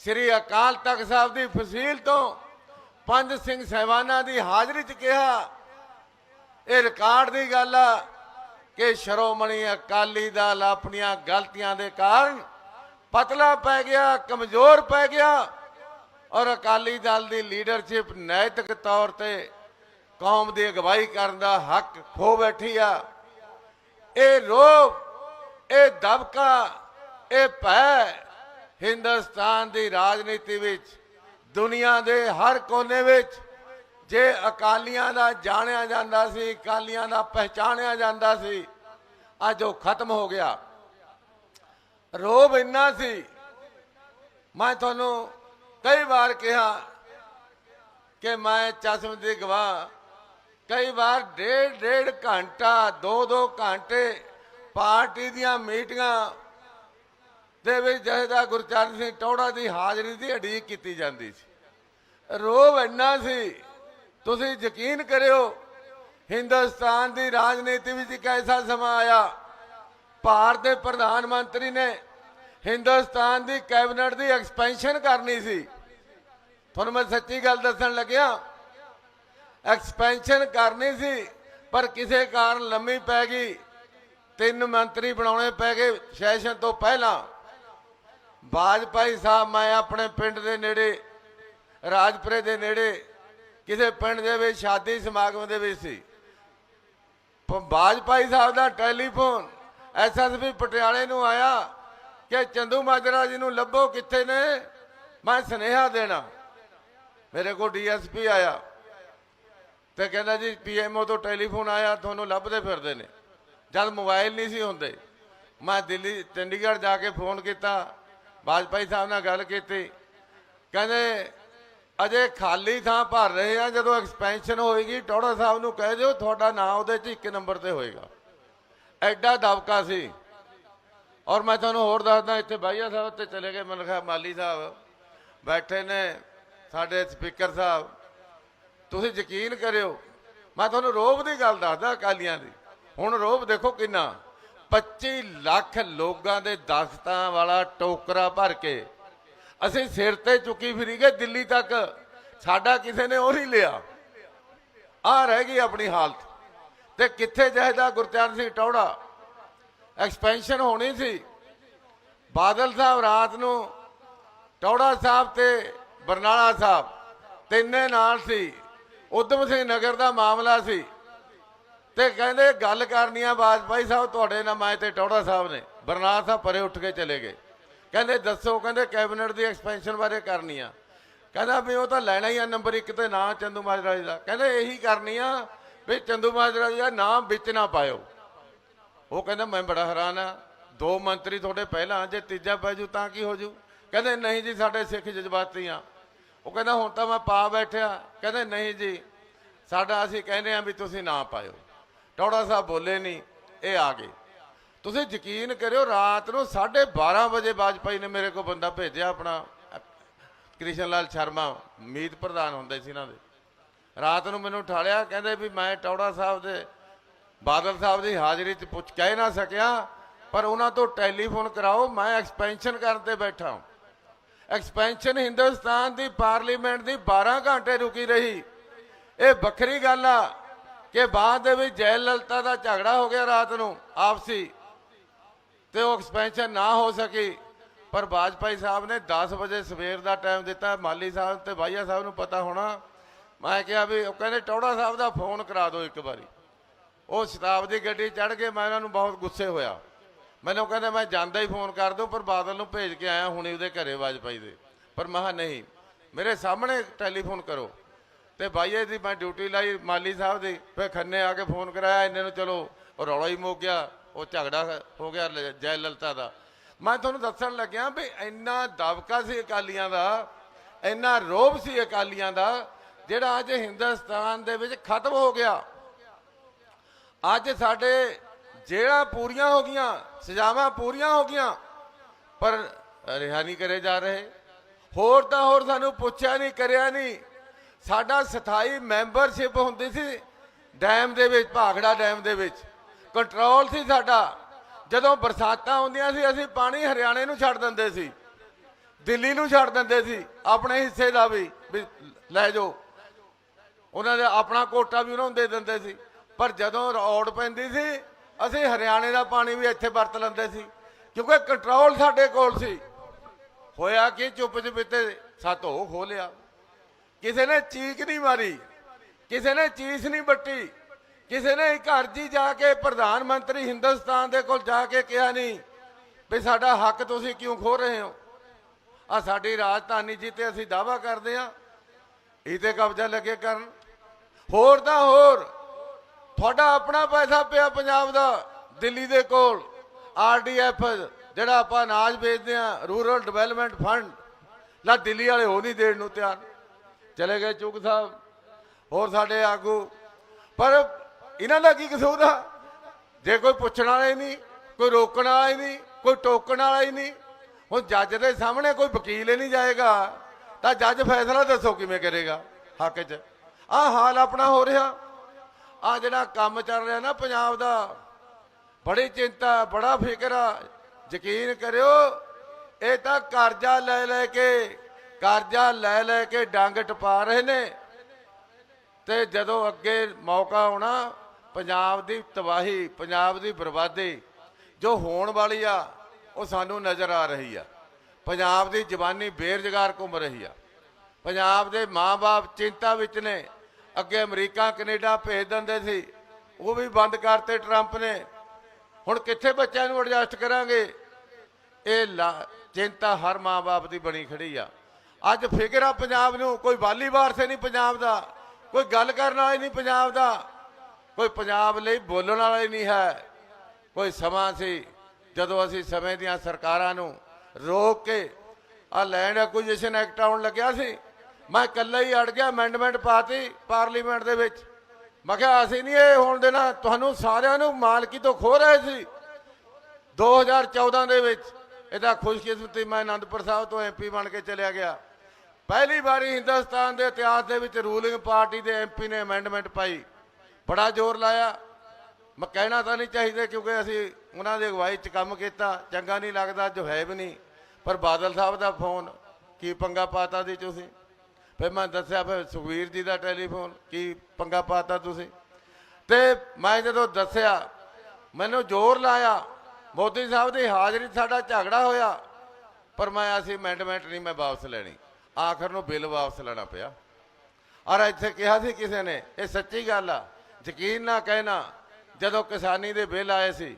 ਸ੍ਰੀ ਅਕਾਲ ਤਖਤ ਸਾਹਿਬ ਦੀ ਫਸੀਲ ਤੋਂ ਪੰਜ ਸਿੰਘ ਸਹਿਬਾਨਾਂ ਦੀ ਹਾਜ਼ਰੀ 'ਚ ਕਿਹਾ, ਇਹ ਰਿਕਾਰਡ ਦੀ ਗੱਲ ਆ ਕਿ ਸ਼ਰੋਮਣੀ ਅਕਾਲੀ ਦਲ ਆਪਣੀਆਂ ਗਲਤੀਆਂ ਦੇ ਕਾਰਨ ਪਤਲਾ ਪੈ ਗਿਆ, ਕਮਜ਼ੋਰ ਪੈ ਗਿਆ ਔਰ ਅਕਾਲੀ ਦਲ ਦੀ ਲੀਡਰਸ਼ਿਪ ਨੈਤਿਕ ਤੌਰ ਤੇ ਕੌਮ ਦੀ ਅਗਵਾਈ ਕਰਨ ਦਾ ਹੱਕ ਖੋ ਬੈਠੀ ਆ। ਇਹ ਰੋਬ ਇਹ ਦਬਕਾ, ਇਹ ਭੈ ਹਿੰਦੁਸਤਾਨ ਦੀ ਰਾਜਨੀਤੀ ਵਿੱਚ, ਦੁਨੀਆ ਦੇ ਹਰ ਕੋਨੇ ਵਿੱਚ ਜੇ ਅਕਾਲੀਆਂ ਦਾ ਜਾਣਿਆ ਜਾਂਦਾ ਸੀ, ਅਕਾਲੀਆਂ ਦਾ ਪਹਿਚਾਣਿਆ ਜਾਂਦਾ ਸੀ, ਅੱਜ ਉਹ ਖਤਮ ਹੋ ਗਿਆ। ਰੋਬ ਇੰਨਾ ਸੀ, ਮੈਂ ਤੁਹਾਨੂੰ ਕਈ ਵਾਰ ਕਿਹਾ ਕਿ ਮੈਂ ਚਸ਼ਮ ਦੀ ਗਵਾਹ। ਕਈ ਵਾਰ ਡੇਢ ਡੇਢ ਘੰਟਾ, ਦੋ ਦੋ ਘੰਟੇ ਪਾਰਟੀ ਦੀਆਂ ਮੀਟਿੰਗਾਂ ਦੇ ਵਿੱਚ ਜਹੇਦਾਰ ਗੁਰਚਰਨ ਸਿੰਘ ਟੌੜਾ ਦੀ ਹਾਜ਼ਰੀ ਦੀ ਅਡੀਕ ਕੀਤੀ ਜਾਂਦੀ ਸੀ। ਰੋਬ ਇੰਨਾ ਸੀ, ਤੁਸੀਂ ਯਕੀਨ ਕਰਿਓ, ਹਿੰਦੁਸਤਾਨ ਦੀ ਰਾਜਨੀਤੀ ਵਿੱਚ ਇੱਕ ਐਸਾ ਸਮਾਂ ਆਇਆ, ਭਾਰਤ ਦੇ ਪ੍ਰਧਾਨ ਮੰਤਰੀ ਨੇ ਹਿੰਦੁਸਤਾਨ ਦੀ ਕੈਬਨਿਟ ਦੀ ਐਕਸਪੈਂਸ਼ਨ ਕਰਨੀ ਸੀ। ਤੁਹਾਨੂੰ ਮੈਂ ਸੱਚੀ ਗੱਲ ਦੱਸਣ ਲੱਗਿਆ, ਐਕਸਪੈਂਸ਼ਨ ਕਰਨੀ ਸੀ, ਪਰ ਕਿਸੇ ਕਾਰਨ ਲੰਮੀ ਪੈ ਗਈ, ਤਿੰਨ ਮੰਤਰੀ ਬਣਾਉਣੇ ਪੈ ਗਏ ਸੈਸ਼ਨ ਤੋਂ ਪਹਿਲਾਂ। ਬਾਜਪਾਈ ਸਾਹਿਬ, ਮੈਂ ਆਪਣੇ ਪਿੰਡ ਦੇ ਨੇੜੇ, ਰਾਜਪੁਰੇ ਦੇ ਨੇੜੇ, ਕਿਸੇ ਪਿੰਡ ਦੇ ਵਿੱਚ ਸ਼ਾਦੀ ਸਮਾਗਮ ਦੇ ਵਿੱਚ ਸੀ। ਪ- ਬਾਜਪਾਈ ਸਾਹਿਬ ਦਾ ਟੈਲੀਫੋਨ ਐਸਐਸਪੀ ਪਟਿਆਲੇ ਨੂੰ ਆਇਆ ਕਿ ਚੰਦੂ ਮਾਜਰਾ ਜੀ ਨੂੰ ਲੱਭੋ ਕਿੱਥੇ ਨੇ? ਮੈਂ ਸੁਨੇਹਾ ਦੇਣਾ। ਮੇਰੇ ਕੋਲ ਡੀਐਸਪੀ ਆਇਆ ਤੇ ਕਹਿੰਦਾ ਜੀ, ਪੀਐਮਓ ਤੋਂ ਟੈਲੀਫੋਨ ਆਇਆ, ਤੁਹਾਨੂੰ ਲੱਭਦੇ ਫਿਰਦੇ ਨੇ। ਜਦ ਮੋਬਾਈਲ ਨਹੀਂ ਸੀ ਹੁੰਦੇ, ਮੈਂ ਦਿੱਲੀ, ਚੰਡੀਗੜ੍ਹ ਜਾ ਕੇ ਫੋਨ ਕੀਤਾ ਵਾਜਪਾਈ ਸਾਹਿਬ ਨਾਲ ਗੱਲ ਕੀਤੀ। ਕਹਿੰਦੇ, ਅਜੇ ਖਾਲੀ ਥਾਂ ਭਰ ਰਹੇ ਆ, ਜਦੋਂ ਐਕਸਪੈਂਸ਼ਨ ਹੋਏਗੀ, ਟੋੜਾ ਸਾਹਿਬ ਨੂੰ ਕਹਿ ਦਿਓ, ਤੁਹਾਡਾ ਨਾਂ ਉਹਦੇ 'ਚ ਇੱਕ ਨੰਬਰ ਤੇ ਹੋਏਗਾ। ਐਡਾ ਦਬਕਾ ਸੀ। ਔਰ ਮੈਂ ਤੁਹਾਨੂੰ ਹੋਰ ਦੱਸਦਾ, ਇੱਥੇ ਬਾਈਆ ਸਾਹਿਬ ਤੇ ਚਲੇ ਗਏ, ਮੈਨੂੰ ਕਿਹਾ ਮਾਲੀ ਸਾਹਿਬ ਬੈਠੇ ਨੇ ਸਾਡੇ ਸਪੀਕਰ ਸਾਹਿਬ। ਤੁਸੀਂ ਯਕੀਨ ਕਰਿਓ, ਮੈਂ ਤੁਹਾਨੂੰ ਰੋਬ ਦੀ ਗੱਲ ਦੱਸਦਾ ਅਕਾਲੀਆਂ ਦੀ। ਹੁਣ ਰੋਬ ਦੇਖੋ ਕਿੰਨਾ 25 ਲੱਖ ਲੋਕਾਂ ਦੇ ਦਸਤਾਂ ਵਾਲਾ ਟੋਕਰਾ ਭਰ ਕੇ ਅਸੀਂ ਸਿਰ ਤੇ ਚੁੱਕੀ ਫਿਰੀ ਗਏ ਦਿੱਲੀ ਤੱਕ ਸਾਡਾ ਕਿਸੇ ਨੇ ਉਹ ਨਹੀਂ ਲਿਆ। ਆ ਰਹਿ ਗਈ ਆਪਣੀ ਹਾਲਤ। ਤੇ ਕਿੱਥੇ ਜਾਇਦਾ ਗੁਰਚਰਨ ਸਿੰਘ ਟੌੜਾ ਐਕਸਪੈਂਸ਼ਨ ਹੋਣੀ ਸੀ। ਬਾਦਲ ਸਾਹਿਬ ਰਾਤ ਨੂੰ ਟੌੜਾ ਸਾਹਿਬ ਤੇ ਬਰਨਾਲਾ ਸਾਹਿਬ ਤਿੰਨੇ ਨਾਲ ਸੀ। ਉਦਮ ਸਿੰਘ ਨਗਰ ਦਾ ਮਾਮਲਾ ਸੀ। ਤੇ ਕਹਿੰਦੇ ਗੱਲ ਕਰਨੀ ਆ ਬਾਜਪਾਈ ਸਾਹਿਬ, ਤੁਹਾਡੇ ਨਾਲ ਮੈਂ ਤੇ ਟੌੜਾ ਸਾਹਿਬ ਨੇ। ਬਰਨਾਲਾ ਸਾਹਿਬ ਪਰੇ ਉੱਠ ਕੇ ਚਲੇ ਗਏ। ਕਹਿੰਦੇ ਦੱਸੋ, ਕਹਿੰਦੇ ਕੈਬਨਿਟ ਦੀ ਐਕਸਪੈਂਸ਼ਨ ਬਾਰੇ ਕਰਨੀ ਆ। ਕਹਿੰਦਾ ਵੀ ਉਹ ਤਾਂ ਲੈਣਾ ਹੀ ਆ ਨੰਬਰ 1 ਤੇ ਨਾਂ ਚੰਦੂ ਮਾਜਰਾ ਜੀ ਦਾ। ਕਹਿੰਦੇ ਇਹੀ ਕਰਨੀ ਆ ਵੀ ਚੰਦੂ ਮਾਜਰਾ ਜੀ ਦਾ ਨਾਮ ਵਿੱਚ ਨਾ ਪਾਇਓ। ਉਹ ਕਹਿੰਦਾ, ਮੈਂ ਬੜਾ ਹੈਰਾਨ ਆ। ਦੋ ਮੰਤਰੀ ਤੁਹਾਡੇ ਪਹਿਲਾਂ ਜੇ ਤੀਜਾ ਪੈ ਜੂ ਤਾਂ ਕੀ ਹੋ ਜੂ? ਕਹਿੰਦੇ, ਨਹੀਂ ਜੀ, ਸਾਡੇ ਸਿੱਖ ਜਜ਼ਬਾਤੀ ਆ। ਉਹ ਕਹਿੰਦਾ, ਹੁਣ ਤਾਂ ਮੈਂ ਪਾ ਬੈਠਿਆ। ਕਹਿੰਦੇ, ਨਹੀਂ ਜੀ, ਸਾਡਾ ਅਸੀਂ ਕਹਿੰਦੇ ਆ ਵੀ ਤੁਸੀਂ ਨਾ ਪਾਇਓ। ਟੌੜਾ ਸਾਹਿਬ ਬੋਲੇ ਨਹੀਂ, ਇਹ ਆ ਗਏ। ਤੁਸੀਂ ਯਕੀਨ ਕਰਿਓ, ਰਾਤ ਨੂੰ 12:30 ਵਜੇ ਬਾਜਪਾਈ ਨੇ ਮੇਰੇ ਕੋਲ ਬੰਦਾ ਭੇਜਿਆ ਆਪਣਾ। ਕ੍ਰਿਸ਼ਨ ਲਾਲ ਸ਼ਰਮਾ, ਮੀਤ ਪ੍ਰਧਾਨ ਹੁੰਦੇ ਸੀ ਇਹਨਾਂ ਦੇ। ਰਾਤ ਨੂੰ ਮੈਨੂੰ ਉਠਾਲਿਆ ਕਹਿੰਦੇ ਵੀ ਮੈਂ ਟੌੜਾ ਸਾਹਿਬ ਦੇ ਬਾਦਲ ਸਾਹਿਬ ਦੀ ਹਾਜ਼ਰੀ 'ਚ ਪੁੱਛ ਕਹਿ ਨਾ ਸਕਿਆ, ਪਰ ਉਹਨਾਂ ਤੋਂ ਟੈਲੀਫੋਨ ਕਰਾਓ, ਮੈਂ ਐਕਸਪੈਂਸ਼ਨ ਕਰਨ ਤੇ ਬੈਠਾ ਹਾਂ। ਐਕਸਪੈਂਸ਼ਨ ਹਿੰਦੁਸਤਾਨ ਦੀ ਪਾਰਲੀਮੈਂਟ ਦੀ 12 ਘੰਟੇ ਰੁਕੀ ਰਹੀ। ਇਹ ਵੱਖਰੀ ਗੱਲ ਆ ਕਿ ਬਾਅਦ ਦੇ ਵਿੱਚ ਜੈ ਲਲਤਾ ਦਾ ਝਗੜਾ ਹੋ ਗਿਆ ਰਾਤ ਨੂੰ, ਆਪਸੀ। ਤੇ ਉਹ ਐਕਸਪੈਂਸ਼ਨ ਨਾ ਹੋ ਸਕੀ, ਪਰ ਬਾਜਪਾਈ ਸਾਹਿਬ ਨੇ 10 ਵਜੇ ਸਵੇਰ ਦਾ ਟਾਈਮ ਦਿੱਤਾ। ਮਾਲੀ ਸਾਹਿਬ ਤੇ ਬਾਈਆ ਸਾਹਿਬ ਨੂੰ ਪਤਾ ਹੋਣਾ। ਮੈਂ ਕਿਹਾ ਵੀ ਉਹ ਕਹਿੰਦੇ ਟੌੜਾ ਸਾਹਿਬ ਦਾ ਫੋਨ ਕਰਾ ਦਿਓ ਇੱਕ ਵਾਰੀ। ਉਹ ਸ਼ਤਾਬਦੀ ਗੱਡੀ ਚੜ੍ਹ ਕੇ ਮੈਂ ਉਹਨਾਂ ਨੂੰ ਬਹੁਤ ਗੁੱਸੇ ਹੋਇਆ। ਮੈਨੂੰ ਕਹਿੰਦੇ, ਮੈਂ ਜਾਂਦਾ ਹੀ ਫੋਨ ਕਰ ਦੂੰ ਪਰ ਬਾਦਲ ਨੂੰ ਭੇਜ ਕੇ ਆਇਆ, ਹੁਣੇ ਉਹਦੇ ਘਰੇ ਵਾਜਪਾਈ ਦੇ। ਪਰ ਮੈਂ ਨਹੀਂ, ਮੇਰੇ ਸਾਹਮਣੇ ਟੈਲੀਫੋਨ ਕਰੋ। ਤੇ ਬਾਈਏ ਦੀ ਮੈਂ ਡਿਊਟੀ ਲਾਈ ਮਾਲੀ ਸਾਹਿਬ ਦੀ, ਫਿਰ ਖੰਨੇ ਆ ਕੇ ਫੋਨ ਕਰਾਇਆ, ਇਹਨਾਂ ਨੂੰ ਚਲੋ, ਉਹ ਰੌਲਾ ਹੀ ਮੁੱਕ ਗਿਆ, ਉਹ ਝਗੜਾ ਹੋ ਗਿਆ ਲ- ਜੈ ਲਲਤਾ ਦਾ। ਮੈਂ ਤੁਹਾਨੂੰ ਦੱਸਣ ਲੱਗਿਆ ਵੀ ਇੰਨਾ ਦਬਕਾ ਸੀ ਅਕਾਲੀਆਂ ਦਾ, ਇੰਨਾ ਰੋਬ ਸੀ ਅਕਾਲੀਆਂ ਦਾ, ਜਿਹੜਾ ਅੱਜ ਹਿੰਦੁਸਤਾਨ ਦੇ ਵਿੱਚ ਖਤਮ ਹੋ ਗਿਆ। ਅੱਜ ਸਾਡੇ ਜੇਲ੍ਹਾਂ ਪੂਰੀਆਂ ਹੋ ਗਈਆਂ, ਸਜ਼ਾਵਾਂ ਪੂਰੀਆਂ ਹੋ ਗਈਆਂ, ਪਰ ਰਿਹਾ ਨਹੀਂ ਕਰੇ ਜਾ ਰਹੇ। ਹੋਰ ਤਾਂ ਹੋਰ ਸਾਨੂੰ ਪੁੱਛਿਆ ਨਹੀਂ, ਕਰਿਆ ਨਹੀਂ। ਸਾਡਾ ਸਥਾਈ ਮੈਂਬਰਸ਼ਿਪ ਹੁੰਦੀ ਸੀ ਡੈਮ ਦੇ ਵਿੱਚ, ਭਾਖੜਾ ਡੈਮ ਦੇ ਵਿੱਚ। ਕੰਟਰੋਲ ਸੀ ਸਾਡਾ। ਜਦੋਂ ਬਰਸਾਤਾਂ ਹੁੰਦੀਆਂ ਸੀ, ਅਸੀਂ ਪਾਣੀ ਹਰਿਆਣੇ ਨੂੰ ਛੱਡ ਦਿੰਦੇ ਸੀ। ਦਿੱਲੀ ਨੂੰ ਛੱਡ ਦਿੰਦੇ ਸੀ, ਆਪਣੇ ਹਿੱਸੇ ਦਾ ਵੀ ਲੈ ਜਾਓ। ਉਹਨਾਂ ਦਾ ਆਪਣਾ ਕੋਟਾ ਵੀ ਉਹਨਾਂ ਨੂੰ ਦੇ ਦਿੰਦੇ ਸੀ। ਪਰ ਜਦੋਂ ਰੌੜ ਪੈਂਦੀ ਸੀ, ਅਸੀਂ ਹਰਿਆਣੇ ਦਾ ਪਾਣੀ ਵੀ ਇੱਥੇ ਵਰਤ ਲੈਂਦੇ ਸੀ, ਕਿਉਂਕਿ ਕੰਟਰੋਲ ਸਾਡੇ ਕੋਲ ਸੀ। ਹੋਇਆ ਕਿ ਚੁੱਪ ਚੁਪੀਤੇ ਸੱਤ ਹੋ ਲਿਆ। ਕਿਸੇ ਨੇ ਚੀਕ ਨਹੀਂ ਮਾਰੀ, ਕਿਸੇ ਨੇ ਚੀਸ ਨਹੀਂ ਬੱਟੀ, ਕਿਸੇ ਨੇ ਘਰ ਜੀ ਜਾ ਕੇ ਪ੍ਰਧਾਨ ਮੰਤਰੀ ਹਿੰਦੁਸਤਾਨ ਦੇ ਕੋਲ ਜਾ ਕੇ ਕਿਹਾ ਨਹੀਂ ਵੀ ਸਾਡਾ ਹੱਕ ਤੁਸੀਂ ਕਿਉਂ ਖੋ ਰਹੇ ਹੋ? ਆ ਸਾਡੀ ਰਾਜਧਾਨੀ ਜੀ ਤੇ ਅਸੀਂ ਦਾਵਾ ਕਰਦੇ ਆ ਇਹ ਤੇ ਕਬਜ਼ਾ ਲੱਗੇ ਕਰਨ। ਹੋਰ ਤਾਂ ਹੋਰ ਤੁਹਾਡਾ ਆਪਣਾ ਪੈਸਾ ਪਿਆ ਪੰਜਾਬ ਦਾ, ਦਿੱਲੀ ਦੇ ਕੋਲ ਆਰਡੀਐਫ ਜਿਹੜਾ ਆਪਾਂ ਅਨਾਜ ਵੇਚਦੇ ਆ ਰੂਰਲ ਡਿਵੈਲਪਮੈਂਟ ਫੰਡ। ਲਾ, ਦਿੱਲੀ ਵਾਲੇ ਉਹ ਨਹੀਂ ਦੇਣ ਨੂੰ ਤਿਆਰ। ਚਲੇ ਗਏ ਚੁਗ ਸਾਹਿਬ, ਹੋਰ ਸਾਡੇ ਆਗੂ। ਪਰ ਇਹਨਾਂ ਦਾ ਕੀ ਕਸੂਰ ਆ? ਜੇ ਕੋਈ ਪੁੱਛਣ ਵਾਲਾ ਹੀ ਨਹੀਂ, ਕੋਈ ਰੋਕਣ ਵਾਲਾ ਹੀ ਨਹੀਂ, ਕੋਈ ਟੋਕਣ ਵਾਲਾ ਹੀ ਨਹੀਂ, ਹੁਣ ਜੱਜ ਦੇ ਸਾਹਮਣੇ ਕੋਈ ਵਕੀਲ ਹੀ ਨਹੀਂ ਜਾਏਗਾ, ਤਾਂ ਜੱਜ ਫੈਸਲਾ ਦੱਸੋ ਕਿਵੇਂ ਕਰੇਗਾ, ਹੱਕ 'ਚ। ਆਹ ਹਾਲ ਆਪਣਾ ਹੋ ਰਿਹਾ। ਆ ਜਿਹੜਾ ਕੰਮ ਚੱਲ ਰਿਹਾ ਨਾ ਪੰਜਾਬ ਦਾ, ਬੜੀ ਚਿੰਤਾ, ਬੜਾ ਫਿਕਰ ਆ। ਯਕੀਨ ਕਰਿਓ, ਇਹ ਤਾਂ ਕਰਜ਼ਾ ਲੈ ਲੈ ਕੇ, ਕਰਜ਼ਾ ਲੈ ਲੈ ਕੇ ਡੰਗ ਟਪਾ ਰਹੇ ਨੇ। ਤੇ ਜਦੋਂ ਅੱਗੇ ਮੌਕਾ ਆਉਣਾ, ਪੰਜਾਬ ਦੀ ਤਬਾਹੀ, ਪੰਜਾਬ ਦੀ ਬਰਬਾਦੀ, ਜੋ ਹੋਣ ਵਾਲੀ ਆ, ਉਹ ਸਾਨੂੰ ਨਜ਼ਰ ਆ ਰਹੀ ਆ। ਪੰਜਾਬ ਦੀ ਜਵਾਨੀ ਬੇਰੁਜ਼ਗਾਰ ਘੁੰਮ ਰਹੀ ਆ। ਪੰਜਾਬ ਦੇ ਮਾਪੇ ਚਿੰਤਾ ਵਿੱਚ ਨੇ। ਅੱਗੇ ਅਮਰੀਕਾ, ਕੈਨੇਡਾ ਭੇਜ ਦਿੰਦੇ ਸੀ। ਉਹ ਵੀ ਬੰਦ ਕਰਤੇ ਟਰੰਪ ਨੇ। ਹੁਣ ਕਿੱਥੇ ਬੱਚਿਆਂ ਨੂੰ ਐਡਜਸਟ ਕਰਾਂਗੇ? ਇਹ ਲਾ- ਚਿੰਤਾ ਹਰ ਮਾਂ ਬਾਪ ਦੀ ਬਣੀ ਖੜੀ ਆ। ਅੱਜ ਫਿਕਰ ਆ ਪੰਜਾਬ ਨੂੰ, ਕੋਈ ਵਾਲੀ ਵਾਰਸੇ ਨਹੀਂ ਪੰਜਾਬ ਦਾ, ਕੋਈ ਗੱਲ ਕਰਨ ਵਾਲਾ ਨਹੀਂ ਪੰਜਾਬ ਦਾ, ਕੋਈ ਪੰਜਾਬ ਲਈ ਬੋਲਣ ਵਾਲਾ ਹੀ ਨਹੀਂ ਹੈ। ਕੋਈ ਸਮਾਂ ਸੀ, ਜਦੋਂ ਅਸੀਂ ਸਮੇਂ ਦੀਆਂ ਸਰਕਾਰਾਂ ਨੂੰ ਰੋਕ ਕੇ ਆ ਲੈਂਡ ਐਕੁਜੀਸ਼ਨ ਐਕਟ ਆਉਣ ਲੱਗਿਆ ਸੀ ਮੈਂ ਇਕੱਲਾ ਹੀ ਅੜ ਗਿਆ ਅਮੈਂਡਮੈਂਟ ਪਾਤੀ ਪਾਰਲੀਮੈਂਟ ਦੇ ਵਿੱਚ। ਮੈਂ ਕਿਹਾ, ਅਸੀਂ ਨਹੀਂ ਇਹ ਹੋਣ ਦੇਣਾ। ਤੁਹਾਨੂੰ ਸਾਰਿਆਂ ਨੂੰ ਮਾਲਕੀ ਤੋਂ ਖੋ ਰਹੇ ਸੀ। 2014 ਦੇ ਵਿੱਚ ਇਹਦਾ ਖੁਸ਼ਕਿਸਮਤੀ ਮੈਂ ਅਨੰਦਪੁਰ ਸਾਹਿਬ ਤੋਂ ਐਮਪੀ ਬਣ ਕੇ ਚਲਿਆ ਗਿਆ। ਪਹਿਲੀ ਵਾਰੀ ਹਿੰਦੁਸਤਾਨ ਦੇ ਇਤਿਹਾਸ ਦੇ ਵਿੱਚ ਰੂਲਿੰਗ ਪਾਰਟੀ ਦੇ ਐਮਪੀ ਨੇ ਅਮੈਂਡਮੈਂਟ ਪਾਈ। ਬੜਾ ਜ਼ੋਰ ਲਾਇਆ। ਮੈਂ ਕਹਿਣਾ ਤਾਂ ਨਹੀਂ ਚਾਹੀਦਾ ਕਿਉਂਕਿ ਅਸੀਂ ਉਹਨਾਂ ਦੀ ਅਗਵਾਈ 'ਚ ਕੰਮ ਕੀਤਾ। ਚੰਗਾ ਨਹੀਂ ਲੱਗਦਾ, ਜੋ ਹੈ ਵੀ ਨਹੀਂ। ਪਰ ਬਾਦਲ ਸਾਹਿਬ ਦਾ ਫੋਨ, ਕੀ ਪੰਗਾ ਪਾਤਾ ਦੀ ਤੁਸੀਂ? ਫਿਰ ਮੈਂ ਦੱਸਿਆ ਫਿਰ ਸੁਖਵੀਰ ਜੀ ਦਾ ਟੈਲੀਫੋਨ, ਕੀ ਪੰਗਾ ਪਾਤਾ ਤੁਸੀਂ? ਤੇ ਮੈਂ ਜਦੋਂ ਦੱਸਿਆ, ਮੈਨੂੰ ਜ਼ੋਰ ਲਾਇਆ, ਮੋਦੀ ਸਾਹਿਬ ਦੀ ਹਾਜ਼ਰੀ ਸਾਡਾ ਝਗੜਾ ਹੋਇਆ, ਪਰ ਮੈਂ ਅਸੀਂ ਅਮੈਂਡਮੈਂਟ ਨਹੀਂ, ਮੈਂ ਵਾਪਸ ਲੈਣੀ। ਆਖਰ ਨੂੰ ਬਿੱਲ ਵਾਪਸ ਲੈਣਾ ਪਿਆ। ਔਰ ਇੱਥੇ ਕਿਹਾ ਸੀ ਕਿਸੇ ਨੇ, ਇਹ ਸੱਚੀ ਗੱਲ ਆ, ਯਕੀਨ ਨਾ ਕਹਿਣਾ, ਜਦੋਂ ਕਿਸਾਨੀ ਦੇ ਬਿੱਲ ਆਏ ਸੀ,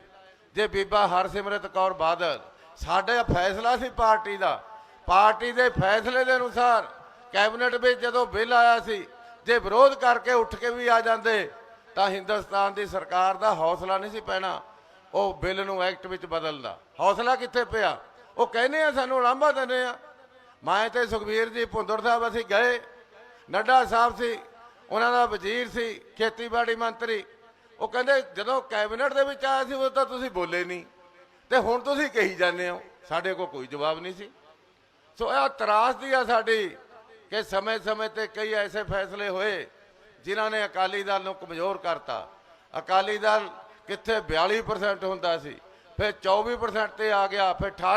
ਜੇ ਬੀਬਾ ਹਰਸਿਮਰਤ ਕੌਰ ਬਾਦਲ, ਸਾਡੇ ਫੈਸਲਾ ਸੀ ਪਾਰਟੀ ਦਾ। ਪਾਰਟੀ ਦੇ ਫੈਸਲੇ ਦੇ ਅਨੁਸਾਰ ਕੈਬਨਿਟ ਵਿੱਚ ਜਦੋਂ ਬਿੱਲ ਆਇਆ ਸੀ, ਜੇ ਵਿਰੋਧ ਕਰਕੇ ਉੱਠ ਕੇ ਵੀ ਆ ਜਾਂਦੇ, ਤਾਂ ਹਿੰਦੁਸਤਾਨ ਦੀ ਸਰਕਾਰ ਦਾ ਹੌਸਲਾ ਨਹੀਂ ਸੀ ਪੈਣਾ ਉਹ ਬਿੱਲ ਨੂੰ ਐਕਟ ਵਿੱਚ ਬਦਲਦਾ। ਹੌਸਲਾ ਕਿੱਥੇ ਪਿਆ? ਉਹ ਕਹਿੰਦੇ ਆ, ਸਾਨੂੰ ਲਾਂਭਾ ਦਿੰਦੇ ਆ। ਮੈਂ ਤੇ ਸੁਖਬੀਰ ਜੀ ਭੁੰਦਰ ਸਾਹਿਬ ਅਸੀਂ ਗਏ। ਨੱਡਾ ਸਾਹਿਬ ਸੀ, ਉਹਨਾਂ ਦਾ ਵਜ਼ੀਰ ਸੀ, ਖੇਤੀਬਾੜੀ ਮੰਤਰੀ। ਉਹ ਕਹਿੰਦੇ, ਜਦੋਂ ਕੈਬਨਿਟ ਦੇ ਵਿੱਚ ਆਇਆ ਸੀ, ਉਦੋਂ ਤਾਂ ਤੁਸੀਂ ਬੋਲੇ ਨਹੀਂ। ਤੇ ਹੁਣ ਤੁਸੀਂ ਕਹੀ ਜਾਂਦੇ ਹੋ, ਸਾਡੇ ਕੋਲ ਕੋਈ ਜਵਾਬ ਨਹੀਂ ਸੀ। ਸੋ ਇਹ ਤਰਾਸ ਦੀ ਆ ਸਾਡੀ ਕਿ ਸਮੇਂ-ਸਮੇਂ ਤੇ ਕਈ ਐਸੇ ਫੈਸਲੇ ਹੋਏ ਜਿਨ੍ਹਾਂ ਨੇ ਅਕਾਲੀ ਦਲ ਨੂੰ ਕਮਜ਼ੋਰ ਕਰਤਾ। ਅਕਾਲੀ ਦਲ ਕਿੱਥੇ 42% ਹੁੰਦਾ ਸੀ, ਫਿਰ 24% ਤੇ ਆ ਗਿਆ, ਫਿਰ 18